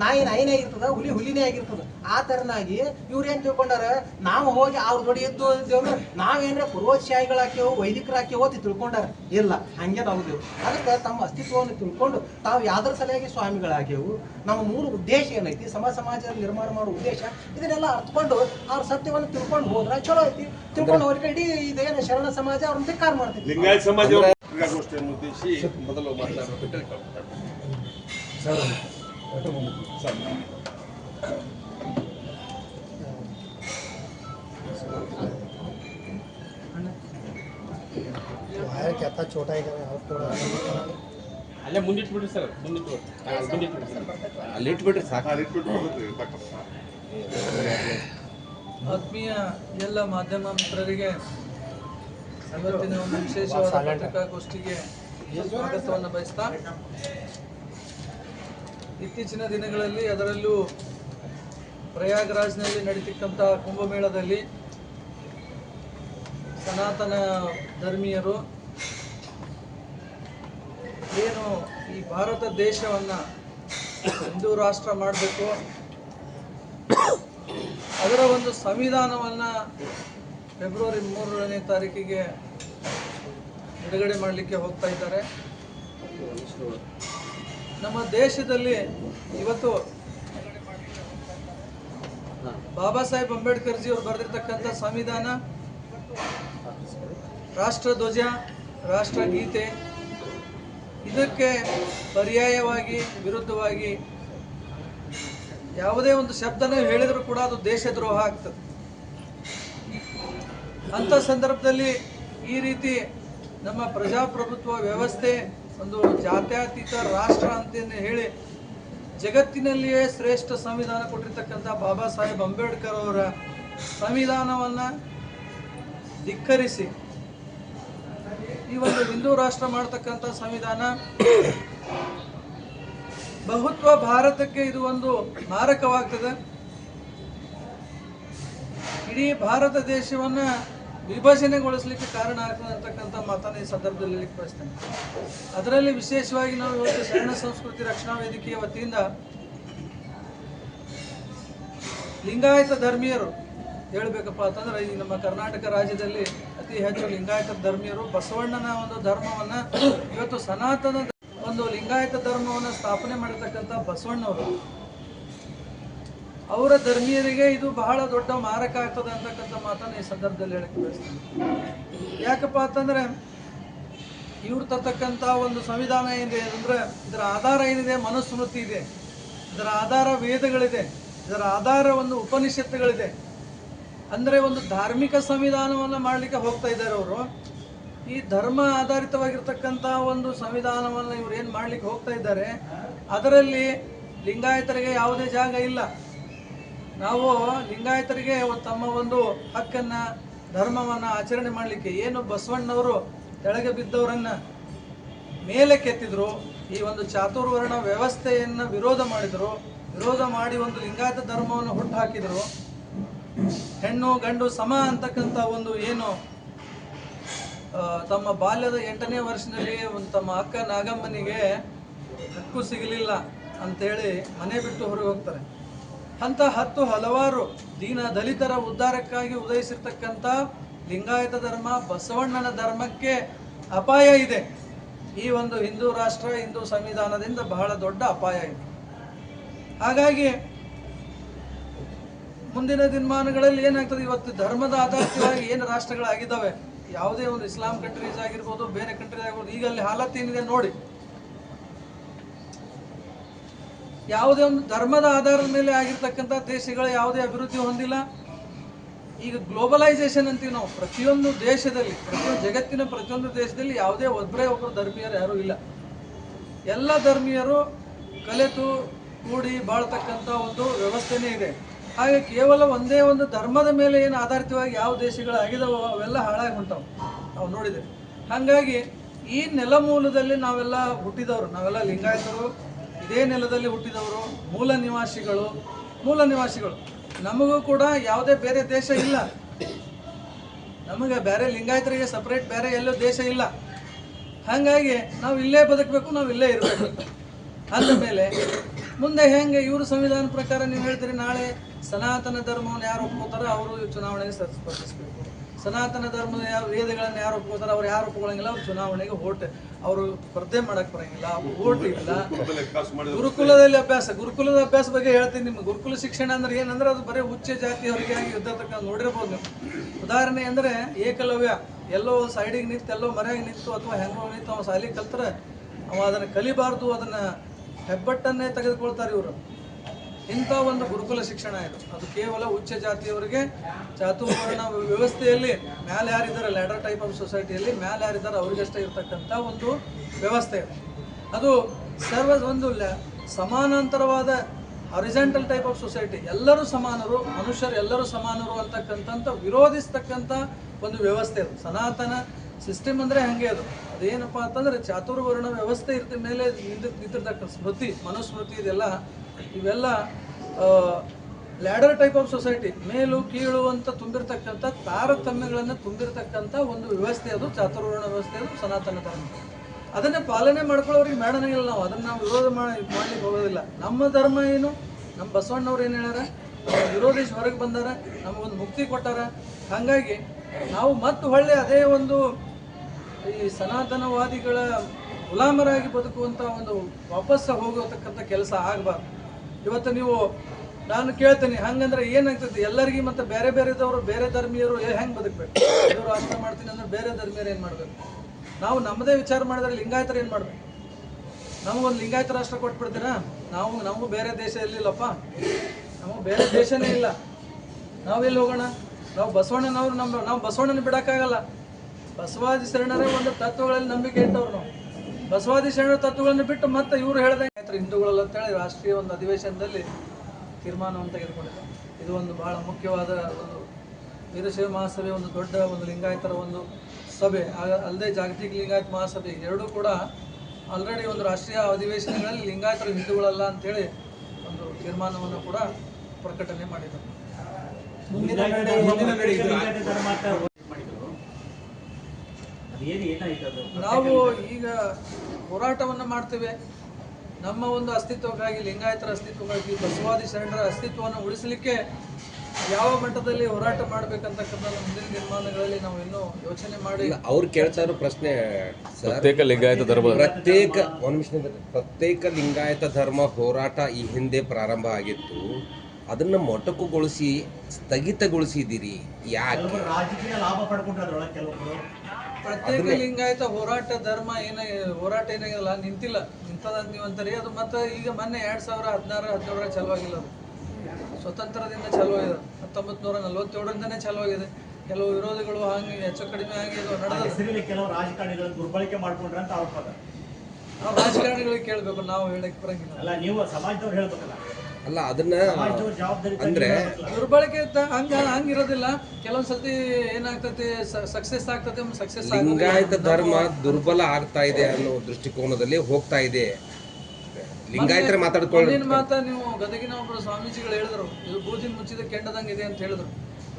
ನಾಯಿ ನಾಯಿನೇ ಆಗಿರ್ತದ ಹುಲಿ ಹುಲಿನೇ ಆಗಿರ್ತದ. ಆ ತರನಾಗಿ ಇವ್ರೇನ್ ತಿಳ್ಕೊಂಡಾರ ನಾವು ಹೋಗಿ ಅವ್ರ ಜೋಡಿ ಎದ್ದು ಅಂತೇವ್ರ ನಾವೇನ್ರ ಪೂರ್ವಶಾಹಿಗಳಾಕ್ಯವು ವೈದಿಕರಾಕ್ಯವು ಅಂತ ತಿಳ್ಕೊಂಡಾರ. ಇಲ್ಲ ಹಂಗೆ ನಾವು ದೇವ್ರು ಅದಕ್ಕೆ ತಮ್ಮ ಅಸ್ತಿತ್ವವನ್ನು ತಿಳ್ಕೊಂಡು ತಾವು ಯಾವ್ದ್ರ ಸಲುವಾಗಿ ಸ್ವಾಮಿಗಳಾಗ್ಯವು. ನಮ್ಮ ಮೂಲ ಉದ್ದೇಶ ಏನೈತಿ? ಸಮ ಸಮಾಜ ನಿರ್ಮಾಣ ಮಾಡೋ ಉದ್ದೇಶ ಇದನ್ನೆಲ್ಲ ಅರ್ಥಕೊಂಡು ಅವ್ರ ಸತ್ಯವನ್ನು ತಿಳ್ಕೊಂಡು ಹೋದ್ರ ಚಲೋ ಐತಿ. ತಿಳ್ಕೊಂಡು ಹೊರಗಡೆ ಇಡೀ ಇದೇನು ಶರಣ ಸಮಾಜ ಅವ್ರನ್ನ ಧಿಕ್ಕಾರ ಮಾಡ್ತೀವಿ ಸಮಾಜ ಪತ್ರಿಕಾಗೋಷ್ಠಿಯನ್ನು ಉದ್ದೇಶಿಸಿ ಮೊದಲು ಮಾತನಾಡಬೇಕು ಅಲ್ಲೇ ಮುಂದಿಟ್ಬಿಡ್ರಿ ಸರ್ ಮುಂದಿಟ್ಬಿಡ್ರಿ ಮುಂದಿಟ್ಬಿಡ್ರಿ ಅಲ್ಲಿ ಇಟ್ಬಿಟ್ರಿ ಸಾಕು. ಇಟ್ಬಿಟ್ಟು ಸಾಕಪ್ಪ. ಆತ್ಮೀಯ ಎಲ್ಲ ಮಾಧ್ಯಮ ಮಿತ್ರರಿಗೆ ಇವತ್ತಿನ ಒಂದು ವಿಶೇಷವಾದ ಪತ್ರಿಕಾಗೋಷ್ಠಿಗೆ ಸ್ವಾಗತವನ್ನು ಬಯಸ್ತಾ ಇತ್ತೀಚಿನ ದಿನಗಳಲ್ಲಿ ಅದರಲ್ಲೂ ಪ್ರಯಾಗ್ರಾಜ್ನಲ್ಲಿ ನಡೀತಕ್ಕಂಥ ಕುಂಭಮೇಳದಲ್ಲಿ ಸನಾತನ ಧರ್ಮೀಯರು ಏನು ಈ ಭಾರತ ದೇಶವನ್ನು ಹಿಂದೂ ರಾಷ್ಟ್ರ ಮಾಡಬೇಕು, ಅದರ ಒಂದು ಸಂವಿಧಾನವನ್ನು ಫೆಬ್ರವರಿ ಮೂರನೇ ತಾರೀಕಿಗೆ ಬಿಡುಗಡೆ ಮಾಡಲಿಕ್ಕೆ ಹೋಗ್ತಾ ಇದ್ದಾರೆ. ನಮ್ಮ ದೇಶದಲ್ಲಿ ಇವತ್ತು ಬಾಬಾ ಸಾಹೇಬ್ ಅಂಬೇಡ್ಕರ್ಜಿ ಅವರು ಬರೆದಿರ್ತಕ್ಕಂಥ ಸಂವಿಧಾನ, ರಾಷ್ಟ್ರ ಧ್ವಜ ರಾಷ್ಟ್ರಗೀತೆ ಇದಕ್ಕೆ ಪರ್ಯಾಯವಾಗಿ, ವಿರುದ್ಧವಾಗಿ ಯಾವುದೇ ಒಂದು ಶಬ್ದನ ಹೇಳಿದರೂ ಕೂಡ ಅದು ದೇಶದ್ರೋಹ ಆಗ್ತದೆ. ಅಂಥ ಸಂದರ್ಭದಲ್ಲಿ ಈ ರೀತಿ ನಮ್ಮ ಪ್ರಜಾಪ್ರಭುತ್ವ ವ್ಯವಸ್ಥೆ ಒಂದು ಜಾತ್ಯತೀತ ರಾಷ್ಟ್ರ ಅಂತ ಹೇಳಿ ಜಗತ್ತಿನಲ್ಲಿಯೇ ಶ್ರೇಷ್ಠ ಸಂವಿಧಾನ ಕೊಟ್ಟಿರ್ತಕ್ಕಂಥ ಬಾಬಾ ಸಾಹೇಬ್ ಅಂಬೇಡ್ಕರ್ ಅವರ ಸಂವಿಧಾನವನ್ನು ಧಿಕ್ಕರಿಸಿ ಈ ಒಂದು ಹಿಂದೂ ರಾಷ್ಟ್ರ ಮಾಡ್ತಕ್ಕಂಥ ಸಂವಿಧಾನ ಬಹುತ್ವ ಭಾರತಕ್ಕೆ ಇದು ಒಂದು ಮಾರಕವಾಗ್ತದೆ. ಇಡೀ ಭಾರತ ದೇಶವನ್ನ ವಿಭಜನೆಗೊಳಿಸಲಿಕ್ಕೆ ಕಾರಣ ಆಗ್ತದೆ ಮಾತನ್ನು ಈ ಸಂದರ್ಭದಲ್ಲಿ ಬಯಸ್ತೇನೆ ಅದರಲ್ಲಿ ವಿಶೇಷವಾಗಿ ನಾವು ಇವತ್ತು ಶರಣ ಸಂಸ್ಕೃತಿ ರಕ್ಷಣಾ ವೇದಿಕೆಯ ವತಿಯಿಂದ ಲಿಂಗಾಯತ ಧರ್ಮೀಯರು ಹೇಳಬೇಕಪ್ಪ ಅಂತಂದ್ರೆ ಈ ನಮ್ಮ ಕರ್ನಾಟಕ ರಾಜ್ಯದಲ್ಲಿ ಅತಿ ಹೆಚ್ಚು ಲಿಂಗಾಯತ ಧರ್ಮೀಯರು ಬಸವಣ್ಣನ ಒಂದು ಧರ್ಮವನ್ನ ಇವತ್ತು ಸನಾತನ ಒಂದು ಲಿಂಗಾಯತ ಧರ್ಮವನ್ನ ಸ್ಥಾಪನೆ ಮಾಡಿರ್ತಕ್ಕಂಥ ಬಸವಣ್ಣವರು. ಅವರ ಧರ್ಮೀಯರಿಗೆ ಇದು ಬಹಳ ದೊಡ್ಡ ಮಾರಕ ಆಗ್ತದೆ ಅಂತಕ್ಕಂಥ ಮಾತನ್ನು ಈ ಸಂದರ್ಭದಲ್ಲಿ ಹೇಳಕ್ಕೆ ಬಯಸ್ತೀನಿ. ಯಾಕಪ್ಪ ಅಂತಂದ್ರೆ, ಇವ್ರು ತರ್ತಕ್ಕಂಥ ಒಂದು ಸಂವಿಧಾನ ಏನಿದೆ ಅಂದ್ರೆ, ಇದರ ಆಧಾರ ಏನಿದೆ ಮನುಸ್ಮೃತಿ ಇದೆ. ಇದರ ಆಧಾರ ವೇದಗಳಿದೆ. ಇದರ ಆಧಾರ ಒಂದು ಉಪನಿಷತ್ತುಗಳಿದೆ. ಅಂದ್ರೆ ಒಂದು ಧಾರ್ಮಿಕ ಸಂವಿಧಾನವನ್ನು ಮಾಡಲಿಕ್ಕೆ ಹೋಗ್ತಾ ಇದ್ದಾರೆ ಅವರು. ಈ ಧರ್ಮ ಆಧಾರಿತವಾಗಿರ್ತಕ್ಕಂಥ ಒಂದು ಸಂವಿಧಾನವನ್ನು ಇವ್ರು ಏನು ಮಾಡ್ಲಿಕ್ಕೆ ಹೋಗ್ತಾ ಇದ್ದಾರೆ, ಅದರಲ್ಲಿ ಲಿಂಗಾಯತರಿಗೆ ಯಾವುದೇ ಜಾಗ ಇಲ್ಲ. ನಾವು ಲಿಂಗಾಯತರಿಗೆ ತಮ್ಮ ಒಂದು ಹಕ್ಕನ್ನ, ಧರ್ಮವನ್ನ ಆಚರಣೆ ಮಾಡಲಿಕ್ಕೆ ಏನು ಬಸವಣ್ಣವರು ಕೆಳಗೆ ಬಿದ್ದವರನ್ನ ಮೇಲೆ ಕೆತ್ತಿದ್ರು, ಈ ಒಂದು ಚಾತುರ್ವರ್ಣ ವ್ಯವಸ್ಥೆಯನ್ನ ವಿರೋಧ ಮಾಡಿದ್ರು, ವಿರೋಧ ಮಾಡಿ ಒಂದು ಲಿಂಗಾಯತ ಧರ್ಮವನ್ನು ಹುಟ್ಟು ಹಾಕಿದ್ರು ಹೆಣ್ಣು, ಗಂಡು ಸಮ ಅಂತಕ್ಕಂಥ ಒಂದು ಏನು ತಮ್ಮ ಬಾಲ್ಯದ ಎಂಟನೇ ವರ್ಷದಲ್ಲಿ ಒಂದು ತಮ್ಮ ಅಕ್ಕ ನಾಗಮ್ಮನಿಗೆ ಹಕ್ಕು ಸಿಗಲಿಲ್ಲ ಅಂತೇಳಿ ಮನೆ ಬಿಟ್ಟು ಹೊರಗೆ ಹೋಗ್ತಾರೆ. ಅಂತ ಹತ್ತು ಹಲವಾರು ದೀನ ದಲಿತರ ಉದ್ಧಾರಕ್ಕಾಗಿ ಉದಯಿಸಿರ್ತಕ್ಕಂಥ ಲಿಂಗಾಯತ ಧರ್ಮ, ಬಸವಣ್ಣನ ಧರ್ಮಕ್ಕೆ ಅಪಾಯ ಇದೆ. ಈ ಒಂದು ಹಿಂದೂ ರಾಷ್ಟ್ರ, ಹಿಂದೂ ಸಂವಿಧಾನದಿಂದ ಬಹಳ ದೊಡ್ಡ ಅಪಾಯ ಇದೆ. ಹಾಗಾಗಿ ಮುಂದಿನ ದಿನಮಾನಗಳಲ್ಲಿ ಏನಾಗ್ತದೆ? ಇವತ್ತು ಧರ್ಮದ ಆಧಾರಿತವಾಗಿ ಏನು ರಾಷ್ಟ್ರಗಳಾಗಿದ್ದಾವೆ? ಯಾವುದೇ ಒಂದು ಇಸ್ಲಾಂ ಕಂಟ್ರೀಸ್ ಆಗಿರ್ಬೋದು, ಬೇರೆ ಕಂಟ್ರೀಸ್ ಆಗಿರ್ಬೋದು ಈಗ ಅಲ್ಲಿ ಹಾಲತ್ತೇನಿದೆ ನೋಡಿ. ಯಾವುದೇ ಒಂದು ಧರ್ಮದ ಆಧಾರದ ಮೇಲೆ ಆಗಿರ್ತಕ್ಕಂಥ ದೇಶಗಳು ಯಾವುದೇ ಅಭಿವೃದ್ಧಿ ಹೊಂದಿಲ್ಲ. ಈಗ ಗ್ಲೋಬಲೈಸೇಷನ್ ಅಂತೀವಿ ನಾವು, ಪ್ರತಿಯೊಂದು ದೇಶದಲ್ಲಿ, ಪ್ರತಿಯೊಂದು ಜಗತ್ತಿನ ಪ್ರತಿಯೊಂದು ದೇಶದಲ್ಲಿ ಯಾವುದೇ ಒಬ್ಬರೇ ಒಬ್ಬರು ಧರ್ಮೀಯರು ಯಾರೂ ಇಲ್ಲ. ಎಲ್ಲ ಧರ್ಮೀಯರು ಕಲೆತು ಕೂಡಿ ಬಾಳ್ತಕ್ಕಂಥ ಒಂದು ವ್ಯವಸ್ಥೆನೇ ಇದೆ. ಹಾಗೆ ಕೇವಲ ಒಂದೇ ಒಂದು ಧರ್ಮದ ಮೇಲೆ ಏನು ಆಧಾರಿತವಾಗಿ ಯಾವ ದೇಶಗಳು ಆಗಿದಾವೋ ಅವೆಲ್ಲ ಹಾಳಾಗಿ ಹೊಂಟಾವು ನಾವು ನೋಡಿದ್ದೇವೆ. ಹಾಗಾಗಿ ಈ ನೆಲಮೂಲದಲ್ಲಿ ನಾವೆಲ್ಲ ಹುಟ್ಟಿದವರು, ನಾವೆಲ್ಲ ಲಿಂಗಾಯತರು ಇದೇ ನೆಲದಲ್ಲಿ ಹುಟ್ಟಿದವರು ಮೂಲ ನಿವಾಸಿಗಳು ಮೂಲ ನಿವಾಸಿಗಳು. ನಮಗೂ ಕೂಡ ಯಾವುದೇ ಬೇರೆ ದೇಶ ಇಲ್ಲ. ನಮಗೆ ಬೇರೆ ಲಿಂಗಾಯತರಿಗೆ ಸಪ್ರೇಟ್ ಬೇರೆ ಎಲ್ಲೋ ದೇಶ ಇಲ್ಲ. ಹಾಗಾಗಿ ನಾವು ಇಲ್ಲೇ ಬದುಕಬೇಕು, ನಾವು ಇಲ್ಲೇ ಇರಬೇಕು. ಅಂದ ಮೇಲೆ ಮುಂದೆ ಹೆಂಗೆ ಇವರು ಸಂವಿಧಾನ ಪ್ರಕಾರ ನೀವು ಹೇಳ್ತೀರಿ ನಾಳೆ ಸನಾತನ ಧರ್ಮವನ್ನು ಯಾರು ಒಪ್ಕೋತಾರೋ ಅವರು ಚುನಾವಣೆಗೆ ಸ್ಪರ್ಧಿಸಬೇಕು. ಸನಾತನ ಧರ್ಮದ ಯಾವ ವೇದಗಳನ್ನು ಯಾರು ಒಪ್ಕೋತಾರೋ ಅವ್ರು ಯಾರು ಒಪ್ಕೊಳ್ಳಂಗಿಲ್ಲ ಅವ್ರು ಚುನಾವಣೆಗೆ ಓಟ್ ಅವರು ಸ್ಪರ್ಧೆ ಮಾಡಕ್ ಬರಂಗಿಲ್ಲ ಓಟ್ ಇಲ್ಲ. ಗುರುಕುಲದಲ್ಲಿ ಅಭ್ಯಾಸ ಗುರುಕುಲದ ಅಭ್ಯಾಸ ಬಗ್ಗೆ ಹೇಳ್ತೀನಿ ನಿಮ್ಗೆ. ಗುರುಕುಲ ಶಿಕ್ಷಣ ಅಂದ್ರೆ ಏನಂದ್ರೆ ಅದು ಬರೀ ಉಚ್ಚ ಜಾತಿಯವರಿಗೆ ಆಗಿ ತಕ್ಕ ನೋಡಿರ್ಬೋದು ನೀವು. ಉದಾಹರಣೆ ಅಂದ್ರೆ ಏಕಲವ್ಯ ಎಲ್ಲೋ ಸೈಡಿಗೆ ನಿಂತು ಎಲ್ಲೋ ಮರೆಯಾಗಿ ನಿಂತು ಅಥವಾ ಹೆಂಗೋ ನಿಂತು ಅವ ಸಾಲಿ ಕಲ್ತ್ರೆ ಅವ ಅದನ್ನ ಕಲಿಬಾರ್ದು ಅದನ್ನ ಹೆಬ್ಬಟ್ಟನ್ನೇ ತೆಗೆದುಕೊಳ್ತಾರೆ ಇವರು. ಇಂಥ ಒಂದು ಗುರುಕುಲ ಶಿಕ್ಷಣ ಇದು. ಅದು ಕೇವಲ ಉಚ್ಚ ಜಾತಿಯವರಿಗೆ ಚಾತುರ್ವರ್ಣ ವ್ಯವಸ್ಥೆಯಲ್ಲಿ ಮ್ಯಾಲೆ ಯಾರಿದ್ದಾರೆ ಲ್ಯಾಡರ್ ಟೈಪ್ ಆಫ್ ಸೊಸೈಟಿಯಲ್ಲಿ ಮ್ಯಾಲೆ ಯಾರಿದ್ದಾರೆ ಅವರಿಗಷ್ಟೇ ಇರತಕ್ಕಂಥ ಒಂದು ವ್ಯವಸ್ಥೆ. ಅದು ಸರ್ವ ಒಂದು ಸಮಾನಾಂತರವಾದ ಹರಿಜೆಂಟಲ್ ಟೈಪ್ ಆಫ್ ಸೊಸೈಟಿ ಎಲ್ಲರೂ ಸಮಾನರು, ಮನುಷ್ಯರು ಎಲ್ಲರೂ ಸಮಾನರು ಅಂತಕ್ಕಂಥ ವಿರೋಧಿಸ್ತಕ್ಕಂಥ ಒಂದು ವ್ಯವಸ್ಥೆ ಅದು ಸನಾತನ ಸಿಸ್ಟಮ್ ಅಂದರೆ ಹಾಗೆ ಅದು. ಅದೇನಪ್ಪ ಅಂತಂದರೆ ಚಾತುರ್ವರ್ಣ ವ್ಯವಸ್ಥೆ ಇರ್ತ ಮೇಲೆ ನಿಂತಿರ್ತಕ್ಕಂಥ ನಿಂತಿರ್ತಕ್ಕ ಸ್ಮೃತಿ, ಮನುಸ್ಮೃತಿ ಇದೆಲ್ಲ ಇವೆಲ್ಲ ಲ್ಯಾಡರ್ ಟೈಪ್ ಆಫ್ ಸೊಸೈಟಿ, ಮೇಲು, ಕೀಳು ಅಂತ ತುಂಬಿರ್ತಕ್ಕಂಥ ತಾರತಮ್ಯಗಳನ್ನು ತುಂಬಿರ್ತಕ್ಕಂಥ ಒಂದು ವ್ಯವಸ್ಥೆ ಅದು ಚಾತುರ್ವರ್ಣ ವ್ಯವಸ್ಥೆ ಅದು, ಸನಾತನ ಧರ್ಮ. ಅದನ್ನೇ ಪಾಲನೆ ಮಾಡ್ಕೊಳ್ಳೋರಿಗೆ ಇಲ್ಲ ನಾವು, ಅದನ್ನು ನಾವು ವಿರೋಧ ಮಾಡಿ, ಮಾಡ್ಲಿಕ್ಕೆ ಹೋಗೋದಿಲ್ಲ. ನಮ್ಮ ಧರ್ಮ ಏನು? ನಮ್ಮ ಬಸವಣ್ಣವ್ರು ಏನು ಹೇಳ್ಯಾರ? ವಿರೋಧಿಸಿ ಹೊರಗೆ ಬಂದಾರ, ನಮಗೊಂದು ಮುಕ್ತಿ ಕೊಟ್ಟಾರ. ಹಾಗಾಗಿ ನಾವು ಮತ್ತೆ ಹೊಳ್ಳೆ ಅದೇ ಒಂದು ಈ ಸನಾತನವಾದಿಗಳ ಗುಲಾಮರಾಗಿ ಬದುಕುವಂಥ ಒಂದು ವಾಪಸ್ಸ ಹೋಗತಕ್ಕಂಥ ಕೆಲಸ ಆಗಬಾರ್ದು. ಇವತ್ತು ನೀವು, ನಾನು ಕೇಳ್ತೀನಿ, ಹಂಗಂದ್ರೆ ಏನಾಗ್ತದೆ, ಎಲ್ಲರಿಗೂ ಮತ್ತೆ ಬೇರೆ ಬೇರೆದವರು, ಬೇರೆ ಧರ್ಮೀಯರು ಹೆಂಗೆ ಬದುಕಬೇಕು? ಇವರು ಅರ್ಥ ಮಾಡ್ತೀನಿ ಅಂದ್ರೆ ಬೇರೆ ಧರ್ಮೀಯರು ಏನು ಮಾಡಬೇಕು? ನಾವು ನಮ್ಮದೇ ವಿಚಾರ ಮಾಡಿದ್ರೆ ಲಿಂಗಾಯತರು ಏನು ಮಾಡ್ಬೇಕು? ನಮಗೊಂದು ಲಿಂಗಾಯತ ರಾಷ್ಟ್ರ ಕೊಟ್ಬಿಡ್ತೀರಾ? ನಾವು, ನಮಗೂ ಬೇರೆ ದೇಶ ಇರಲಿಲ್ಲಪ್ಪ. ನಮಗೆ ಬೇರೆ ದೇಶನೇ ಇಲ್ಲ. ನಾವೆಲ್ಲಿ ಹೋಗೋಣ? ನಾವು ಬಸವಣ್ಣನವರು ನಮ್ಮ, ನಾವು ಬಸವಣ್ಣನ ಬಿಡೋಕ್ಕಾಗಲ್ಲ. ಬಸವಾದಿ ಶರಣರೇ ಒಂದು ತತ್ವಗಳಲ್ಲಿ ನಂಬಿಕೆ ಇಟ್ಟವ್ರು ನಾವು. ಬಸವಾದಿ ಶರಣರ ತತ್ವಗಳನ್ನು ಬಿಟ್ಟು ಮತ್ತೆ ಇವರು ಹೇಳ್ದಂಗೆ ಹಿಂದೂಗಳಲ್ಲ ಅಂತೇಳಿ ರಾಷ್ಟ್ರೀಯ ಒಂದು ಅಧಿವೇಶನದಲ್ಲಿ ತೀರ್ಮಾನವನ್ನು ತೆಗೆದುಕೊಂಡಿದೆ ಇದು ಒಂದು ಬಹಳ ಮುಖ್ಯವಾದ ಒಂದು ವೀರಶೈವ ಮಹಾಸಭೆ ಒಂದು ದೊಡ್ಡ ಒಂದು ಲಿಂಗಾಯತರ ಒಂದು ಸಭೆ. ಅಲ್ಲದೆ ಜಾಗತಿಕ ಲಿಂಗಾಯತ ಮಹಾಸಭೆ ಎರಡೂ ಕೂಡ ಆಲ್ರೆಡಿ ಒಂದು ರಾಷ್ಟ್ರೀಯ ಅಧಿವೇಶನಗಳಲ್ಲಿ ಲಿಂಗಾಯತರು ಹಿಂದೂಗಳಲ್ಲ ಅಂತೇಳಿ ಒಂದು ತೀರ್ಮಾನವನ್ನು ಕೂಡ ಪ್ರಕಟಣೆ ಮಾಡಿದ್ದಾರೆ ಮುಂದಿನ ಲಿಂಗಾಯತ ನಡೆ ಧರ್ಮ ಮುಂದಿನ ನಡೆ ಇದು. ಲಿಂಗಾಯತ ಧರ್ಮ ಅಂತ ಹೋರಾಟ ಮಾಡಿದ್ರು ಅದೇನು ಏನಾಯ್ತು ಅದು ನಾವು ಈಗ ಹೋರಾಟವನ್ನು ಮಾಡ್ತೇವೆ. ನಮ್ಮ ಒಂದು ಅಸ್ತಿತ್ವಕ್ಕಾಗಿ ಲಿಂಗಾಯತರ ಅಸ್ತಿತ್ವಕ್ಕಾಗಿ ಬಸವಾದಿ ಶರಣರ ಅಸ್ತಿತ್ವವನ್ನು ಉಳಿಸಲಿಕ್ಕೆ ಯಾವ ಮಟ್ಟದಲ್ಲಿ ಹೋರಾಟ ಮಾಡಬೇಕಂತಕ್ಕಂಥ ಮುಂದಿನ ನಿರ್ಮಾಣಗಳಲ್ಲಿ ನಾವು ಇನ್ನೂ ಯೋಚನೆ ಮಾಡಿ. ಅವ್ರು ಕೇಳ್ತಾ ಇರೋ ಪ್ರಶ್ನೆ ಸರ್ ಪ್ರತ್ಯೇಕ ಲಿಂಗಾಯತ ಧರ್ಮ ಪ್ರತ್ಯೇಕ ಒಂದು ನಿಮಿಷ. ಪ್ರತ್ಯೇಕ ಲಿಂಗಾಯತ ಧರ್ಮ ಹೋರಾಟ ಈ ಹಿಂದೆ ಪ್ರಾರಂಭ ಆಗಿತ್ತು. ಅದನ್ನ ಮೊಟಕುಗೊಳಿಸಿ ಸ್ಥಗಿತಗೊಳಿಸಿದಿರಿ. ಯಾಕೆ? ರಾಜಕೀಯ ಲಾಭ ಪಡ್ಕೊಂಡ್ರೆ ಕೆಲವರು ಪ್ರತ್ಯೇಕ ಲಿಂಗಾಯತ ಹೋರಾಟ ಧರ್ಮ ಏನ ಹೋರಾಟ ಏನಾಗಿಲ್ಲ ನಿಂತಿಲ್ಲ. ನಿಂತದ ನೀವು ಅಂತಾರೆ. ಅದು ಮತ್ತೆ ಈಗ ಮೊನ್ನೆ ಎರಡು ಸಾವಿರ ಹದಿನಾರು ಹದಿನೇಳರ ಚಲುವಾಗಿಲ್ಲ ಅದು. ಸ್ವತಂತ್ರದಿಂದ ಚಾಲೂ ಆಗಿದೆ ಹತ್ತೊಂಬತ್ತು ನೂರ ನಲ್ವತ್ತೇಳರಿಂದನೇ ಚಲುವಾಗಿದೆ. ಆಗಿದೆ ಕೆಲವು ವಿರೋಧಿಗಳು ಹಂಗೆ ಹೆಚ್ಚು ಕಡಿಮೆ ಆಗಿ ಇದು ನಡೆದ ಕೆಲವು ರಾಜಕಾರಣಿಗಳನ್ನು ದುರ್ಬಳಕೆ ಮಾಡ್ಕೊಂಡ್ರೆ ಅಂತ ಆರೋಪ ಅದ ನಾವು ರಾಜಕಾರಣಿಗಳಿಗೆ ಕೇಳಬೇಕು ನಾವು ಹೇಳಕ್ಕೆ ಬರಂಗಿಲ್ಲ. ಅಲ್ಲ ನೀವು ಸಮಾಜದವ್ರು ಹೇಳ್ಬೇಕಲ್ಲ. ಅಲ್ಲ ಅದನ್ನ ಅಂದ್ರೆ ದುರ್ಬಳಕೆ ಹಂಗ ಹಂಗಿರೋದಿಲ್ಲ. ಕೆಲವೊಂದ್ ಸತಿ ಏನಾಗ್ತತಿ ಸಕ್ಸೆಸ್ ಆಗ್ತತಿ ಸಕ್ಸಸ್ ಲಿಂಗಾಯತ ಧರ್ಮ ದುರ್ಬಲ ಆಗ್ತಾ ಇದೆ ಅನ್ನೋ ದೃಷ್ಟಿಕೋನದಲ್ಲಿ ಹೋಗ್ತಾ ಇದೆ. ಲಿಂಗಾಯತರ ಮಾತಾಡ್ಕೊಳ್ಳಿ ಮಾತಾ ಮಾತ ನೀವು ಗದಗಿನ ಒಬ್ಬರು ಸ್ವಾಮೀಜಿಗಳು ಹೇಳಿದ್ರು. ಇದು ಬೂದಿನ ಮುಚ್ಚಿದ ಕೆಂಡದಂಗ ಇದೆ ಅಂತ ಹೇಳಿದ್ರು.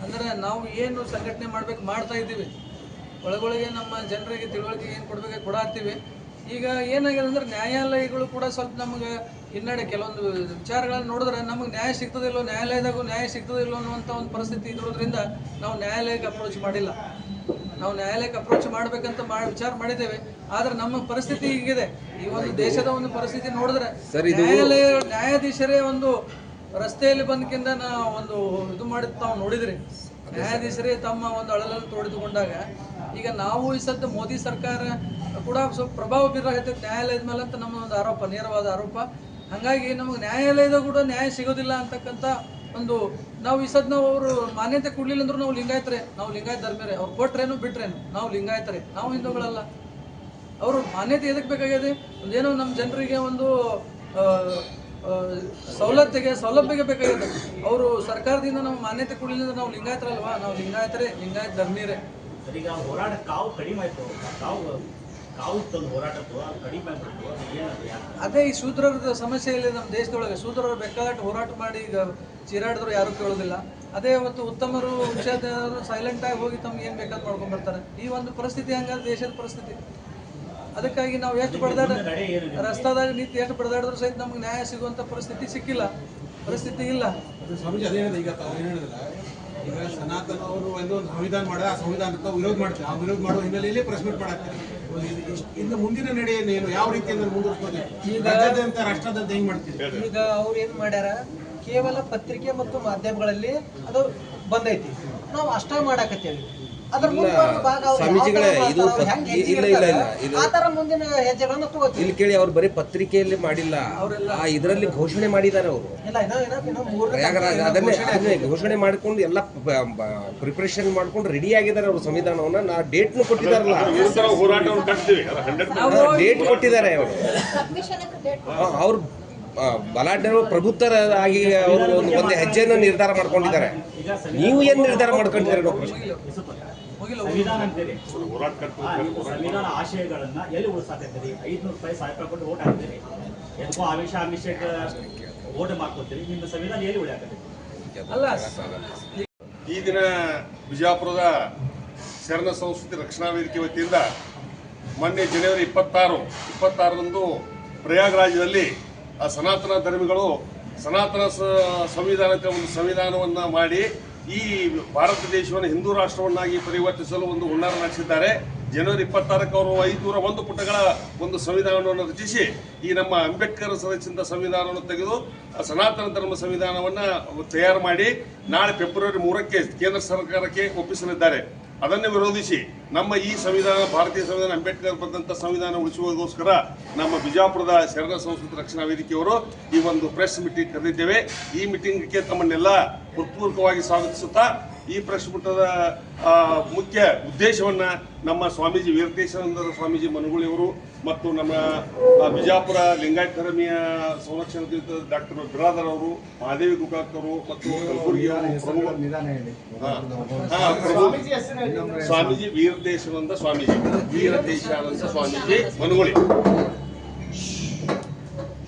ಅಂದ್ರೆ ನಾವು ಏನು ಸಂಘಟನೆ ಮಾಡ್ಬೇಕು ಮಾಡ್ತಾ ಇದ್ದೀವಿ. ಒಳಗೊಳಗೆ ನಮ್ಮ ಜನರಿಗೆ ತಿಳುವಳಿಕೆ ಏನು ಕೊಡ್ಬೇಕು ಕೊಡಾತ್ತೀವಿ. ಈಗ ಏನಾಗಿದೆ ಅಂದ್ರೆ ನ್ಯಾಯಾಲಯಗಳು ಕೂಡ ಸ್ವಲ್ಪ ನಮಗೆ ಹಿನ್ನಡೆ ಕೆಲವೊಂದು ವಿಚಾರಗಳನ್ನು ನೋಡಿದ್ರೆ ನಮಗೆ ನ್ಯಾಯ ಸಿಗ್ತದಿಲ್ಲೋ ನ್ಯಾಯಾಲಯದಾಗೂ ನ್ಯಾಯ ಸಿಗ್ತದಿಲ್ಲೋ ಅನ್ನುವಂಥ ಒಂದು ಪರಿಸ್ಥಿತಿ ಇರೋದ್ರಿಂದ ನಾವು ನ್ಯಾಯಾಲಯಕ್ಕೆ ಅಪ್ರೋಚ್ ಮಾಡಿಲ್ಲ. ನಾವು ನ್ಯಾಯಾಲಯಕ್ಕೆ ಅಪ್ರೋಚ್ ಮಾಡ್ಬೇಕಂತ ಮಾಡಿ ವಿಚಾರ ಮಾಡಿದ್ದೇವೆ. ಆದ್ರೆ ನಮ್ಮ ಪರಿಸ್ಥಿತಿ ಹೀಗಿದೆ. ಈ ಒಂದು ದೇಶದ ಒಂದು ಪರಿಸ್ಥಿತಿ ನೋಡಿದ್ರೆ ನ್ಯಾಯಾಲಯ ನ್ಯಾಯಾಧೀಶರೇ ಒಂದು ರಸ್ತೆಯಲ್ಲಿ ಬಂದಕ್ಕಿಂತ ನಾವು ಒಂದು ಇದು ಮಾಡಿದ್ದು ತಾವು ನೋಡಿದ್ರಿ. ನ್ಯಾಯಾಧೀಶರೇ ತಮ್ಮ ಒಂದು ಅಳಲನ್ನು ತೊಡೆದುಕೊಂಡಾಗ, ಈಗ ನಾವು ಈ ಸದ್ದು ಮೋದಿ ಸರ್ಕಾರ ಕೂಡ ಸ್ವಲ್ಪ ಪ್ರಭಾವ ಬೀರತೈತೆ ನ್ಯಾಯಾಲಯದ ಮೇಲೆ ಅಂತ ನಮ್ಮ ಒಂದು ಆರೋಪ, ನೇರವಾದ ಆರೋಪ. ಹಾಗಾಗಿ ನಮಗೆ ನ್ಯಾಯಾಲಯದ ಕೂಡ ನ್ಯಾಯ ಸಿಗೋದಿಲ್ಲ ಅಂತಕ್ಕಂಥ ಒಂದು, ನಾವು ಈ ಸದ್ ನಾವು ಅವರು ಮಾನ್ಯತೆ ಕೊಡಲಿಲ್ಲ ಅಂದ್ರೂ ನಾವು ಲಿಂಗಾಯತರೆ, ನಾವು ಲಿಂಗಾಯತ ಧರ್ಮರೇ ಅವ್ರು ಕೊಟ್ರೇನು ಬಿಟ್ರೇನು, ನಾವು ಲಿಂಗಾಯತರೆ, ನಾವು ಹಿಂದೂಗಳಲ್ಲ. ಅವರು ಮಾನ್ಯತೆ ಎದಕ್ಕೆ ಬೇಕಾಗಿದೆ? ಒಂದೇನೋ ನಮ್ಮ ಜನರಿಗೆ ಒಂದು ಸವಲತ್ತಿಗೆ ಸೌಲಭ್ಯಕ್ಕೆ ಬೇಕಾಗಿದೆ ಅವರು ಸರ್ಕಾರದಿಂದ ನಮ್ಮ ಮಾನ್ಯತೆ ಕೊಡಲಿಲ್ಲ ನಾವು ಲಿಂಗಾಯತರಲ್ವಾ? ನಾವು ಲಿಂಗಾಯತರೇ ಲಿಂಗಾಯತ ಧರ್ಮೀರೇ ಈಗ ಹೋರಾಟ ಕಾವು ಕಡಿಮೆ ಆಯ್ತು. ಕಾವು ಅದು ಈ ಶೂದ್ರರ ಸಮಸ್ಯೆ ಇಲ್ಲ ನಮ್ಮ ದೇಶದೊಳಗೆ ಶೂದ್ರರು ಬೆಕ್ಕಾಟ ಹೋರಾಟ ಮಾಡಿ ಈಗ ಚೀರಾಡಿದ್ರು ಯಾರು ಕೇಳೋದಿಲ್ಲ. ಅದೇ ಇವತ್ತು ಉತ್ತಮರು ಸೈಲೆಂಟ್ ಆಗಿ ಹೋಗಿ ತಮ್ಗೆ ಏನ್ ಬೇಕಾದ್ ಮಾಡ್ಕೊಂಡ್ ಬರ್ತಾರೆ. ಈ ಒಂದು ಪರಿಸ್ಥಿತಿ ಹಂಗಾದ್ರೆ ದೇಶದ ಪರಿಸ್ಥಿತಿ. ಅದಕ್ಕಾಗಿ ನಾವು ಎಷ್ಟು ಬಡದಾಡ ರಸ್ತಾದಾಗ ನಿಂತು ಎಷ್ಟು ಬಡದಾಡಿದ್ರು ಸಹಿತ ನಮ್ಗೆ ನ್ಯಾಯ ಸಿಗುವಂತ ಪರಿಸ್ಥಿತಿ ಸಿಕ್ಕಿಲ್ಲ. ಪರಿಸ್ಥಿತಿ ಇಲ್ಲ. ಸ್ವಾಮೀಜಿ ಅದೇ ಹೇಳಿದೆ ಈಗ ತಾವು ಏನು ಹೇಳಿದ್ರ ಈಗ ಸನಾತನ ಅವರು ಒಂದು ಸಂವಿಧಾನ ಮಾಡಿದ್ರೆ ಆ ಸಂವಿಧಾನಕ್ಕೆ ವಿರೋಧ ಮಾಡ್ತಾರೆ ಆ ವಿರೋಧ ಮಾಡುವ ಹಿನ್ನೆಲೆಯಲ್ಲಿ ಪ್ರೆಸ್ ಮೀಟ್ ಮಾಡಾಕ್ತಾರೆ ಇನ್ನು ಮುಂದಿನ ನಡೆ ಏನು ಯಾವ ರೀತಿಯಿಂದ ಮುಂದುವರಿಸ್ಬೋದು? ರಾಜ್ಯಾದ್ಯಂತ ರಾಷ್ಟ್ರಾದ್ಯಂತ ಹೆಂಗ್ ಮಾಡ್ತೀವಿ ಈಗ ಅವ್ರು ಏನ್ ಮಾಡ್ಯಾರ ಕೇವಲ ಪತ್ರಿಕೆ ಮತ್ತು ಮಾಧ್ಯಮಗಳಲ್ಲಿ ಅದು ಬಂದೈತಿ. ನಾವು ಅಷ್ಟೇ ಮಾಡಾಕತ್ತೇವಿ. ಸ್ವಾಮೀಜಿಗಳೇ, ಇದು ಇಲ್ಲ, ಇಲ್ಲ, ಇಲ್ಲ, ಇದು- ಇಲ್ಲಿ ಕೇಳಿ ಅವ್ರು ಬರೀ ಪತ್ರಿಕೆಯಲ್ಲಿ ಮಾಡಿಲ್ಲ. ಆ ಇದರಲ್ಲಿ ಘೋಷಣೆ ಮಾಡಿದ್ದಾರೆ ಅವರು. ಪ್ರಯಾಗರಾಜ ಅದನ್ನೇ ಘೋಷಣೆ ಅದನ್ನೇ ಘೋಷಣೆ ಮಾಡ್ಕೊಂಡು ಎಲ್ಲ ಪ್ರಿಪರೇಷನ್ ಮಾಡ್ಕೊಂಡು ರೆಡಿ ಆಗಿದ್ದಾರೆ ಅವರು ಸಂವಿಧಾನವನ್ನ. ನಾ ಡೇಟ್ನು ಕೊಟ್ಟಿದಾರಲ್ಲ ಡೇಟ್ ಕೊಟ್ಟಿದ್ದಾರೆ ಅವರು. ಅವ್ರು ಬಲಾಢ್ಯರು ಪ್ರಭುತ್ವರಾಗಿ ಅವರು ಒಂದು ಒಂದು ಹೆಜ್ಜೆಯನ್ನು ನಿರ್ಧಾರ ಮಾಡ್ಕೊಂಡಿದ್ದಾರೆ. ನೀವು ಏನು ನಿರ್ಧಾರ ಮಾಡ್ಕೊಂಡಿದ್ದಾರೆ ಡಾಕ್ಟರ್ ಪ್ರಶ್ನೆ. ಸಂವಿಧಾನ ಸಂವಿಧಾನ ಆಶಯಗಳನ್ನ ಎಲ್ಲಿ ಉಳಿಸಾಕತ್ತೀರಿ ಐದ್ನೂರು ರೂಪಾಯಿ ಸಾವಿರ ರೂಪಾಯಿ ಕೊಟ್ಟು ಓಟ್ ಹಾಕ್ತೀರಿ. ಎದಕ್ಕೋ ಆಮಿಷ ಅಭಿಷೇಕ ಓಟ್ ಮಾಡ್ಕೊತೀರಿ ನಿಮ್ಮ ಸಂವಿಧಾನ ಎಲ್ಲಿ ಉಳಿಯಾಕತ್ತೀರಿ ಅಲ್ಲ ಈ ದಿನ ಬಿಜಾಪುರದ ಶರಣ ಸಂಸ್ಕೃತಿ ರಕ್ಷಣಾ ವೇದಿಕೆ ವತಿಯಿಂದ ಮೊನ್ನೆ ಜನವರಿ ಇಪ್ಪತ್ತಾರು ಇಪ್ಪತ್ತಾರರಂದು ಪ್ರಯಾಗರಾಜದಲ್ಲಿ ಆ ಸನಾತನ ಧರ್ಮಿಗಳು ಸನಾತನ ಸ- ಸಂವಿಧಾನ ಒಂದು ಸಂವಿಧಾನವನ್ನು ಮಾಡಿ ಈ ಭಾರತ ದೇಶವನ್ನು ಹಿಂದೂ ರಾಷ್ಟ್ರವನ್ನಾಗಿ ಪರಿವರ್ತಿಸಲು ಒಂದು ಹುನ್ನಾರ ನಡೆಸಿದ್ದಾರೆ. ಜನವರಿ ಇಪ್ಪತ್ತಾರಕ್ಕೆ ಅವರು ಐದುನೂರ ಒಂದು ಪುಟಗಳ ಒಂದು ಸಂವಿಧಾನವನ್ನು ರಚಿಸಿ ಈ ನಮ್ಮ ಅಂಬೇಡ್ಕರ್ ಸದಸ್ಯದ ಸಂವಿಧಾನವನ್ನು ತೆಗೆದು, ಸನಾತನ ಧರ್ಮ ಸಂವಿಧಾನವನ್ನು ತಯಾರು ಮಾಡಿ ನಾಳೆ ಫೆಬ್ರವರಿ ಮೂರಕ್ಕೆ ಕೇಂದ್ರ ಸರ್ಕಾರಕ್ಕೆ ಒಪ್ಪಿಸಲಿದ್ದಾರೆ. ಅದನ್ನು ವಿರೋಧಿಸಿ ನಮ್ಮ ಈ ಸಂವಿಧಾನ, ಭಾರತೀಯ ಸಂವಿಧಾನ, ಅಂಬೇಡ್ಕರ್ ಬಂದಂಥ ಸಂವಿಧಾನ ಉಳಿಸುವುದಕ್ಕೋಸ್ಕರ ನಮ್ಮ ಬಿಜಾಪುರದ ಶರಣ ಸಂಸ್ಕೃತಿ ರಕ್ಷಣಾ ವೇದಿಕೆಯವರು ಈ ಒಂದು ಪ್ರೆಸ್ ಮೀಟಿಂಗ್ ಕರೆದಿದ್ದೇವೆ. ಈ ಮೀಟಿಂಗ್ಗೆ ತಮ್ಮನ್ನೆಲ್ಲ ಹೃತ್ಪೂರ್ವಕವಾಗಿ ಸ್ವಾಗತಿಸುತ್ತಾ ಈ ಪ್ರೆಸ್ ಮೀಟದ ಮುಖ್ಯ ಉದ್ದೇಶವನ್ನ ನಮ್ಮ ಸ್ವಾಮೀಜಿ ವೀರತೇಶಾನಂದ ಸ್ವಾಮೀಜಿ ಮನುಗುಳಿಯವರು ಮತ್ತು ನಮ್ಮ ಬಿಜಾಪುರ ಲಿಂಗಾಯತ ಧರ್ಮೀಯ ಸಂರಕ್ಷಣಾ ಡಾಕ್ಟರ್ ಬಿರಾದರ್ ಅವರು ಮಹಾದೇವಿ ಗುಕಾಕರು ಅವರು ಮತ್ತು ಸ್ವಾಮೀಜಿ ವೀರದೇಶಾನಂದ ಸ್ವಾಮೀಜಿ ವೀರದೇಶಾನಂದ ಸ್ವಾಮೀಜಿ. ಮನುಗುಳಿ.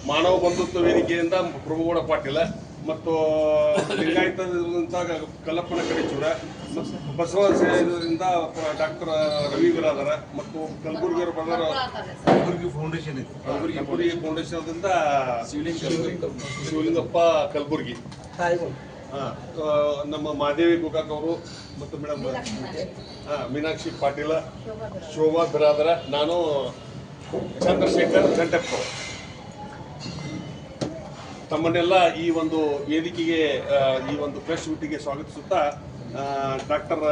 ಮಾನವ ಬಂಧುತ್ವ ವೇದಿಕೆಯಿಂದ ಪ್ರಭುಗೌಡ ಪಾಟೀಲ. ಮತ್ತು ಲಿಂಗಾಯತದಿಂದ ಕಲ್ಲಪ್ಪನ ಕಡೆಚೂರ ಬಸವ ಸೇನೆಯಿಂದ ಡಾಕ್ಟರ್ ರವಿ ಬಿರಾದರ ಮತ್ತು ಕಲಬುರ್ಗಿ ಬಂದರ ಕಲಬುರ್ಗಿ ಫೌಂಡೇಶನ್ ಕಲಬುರ್ಗಿ ಕಲಬುರ್ಗಿ ಫೌಂಡೇಶನ್ದಿಂದ ಶಿವಲಿಂಗಪ್ಪ. ಕಲಬುರ್ಗಿ. ನಮ್ಮ ಮಾದೇವಿ ಗೋಕಾಕ್ ಅವರು ಮತ್ತು ಮೇಡಮ್ ಮೀನಾಕ್ಷಿ ಪಾಟೀಲ ಶೋಭಾ ಬಿರಾದರ. ನಾನು ಚಂದ್ರಶೇಖರ್ ಜಂಟಪ್ಪ ತಮ್ಮನ್ನೆಲ್ಲ ಈ ಒಂದು ವೇದಿಕೆಗೆ ಈ ಒಂದು ಪ್ರೆಸ್ ಮೀಟಿಗೆ ಸ್ವಾಗತಿಸುತ್ತಾ ಡಾಕ್ಟರ್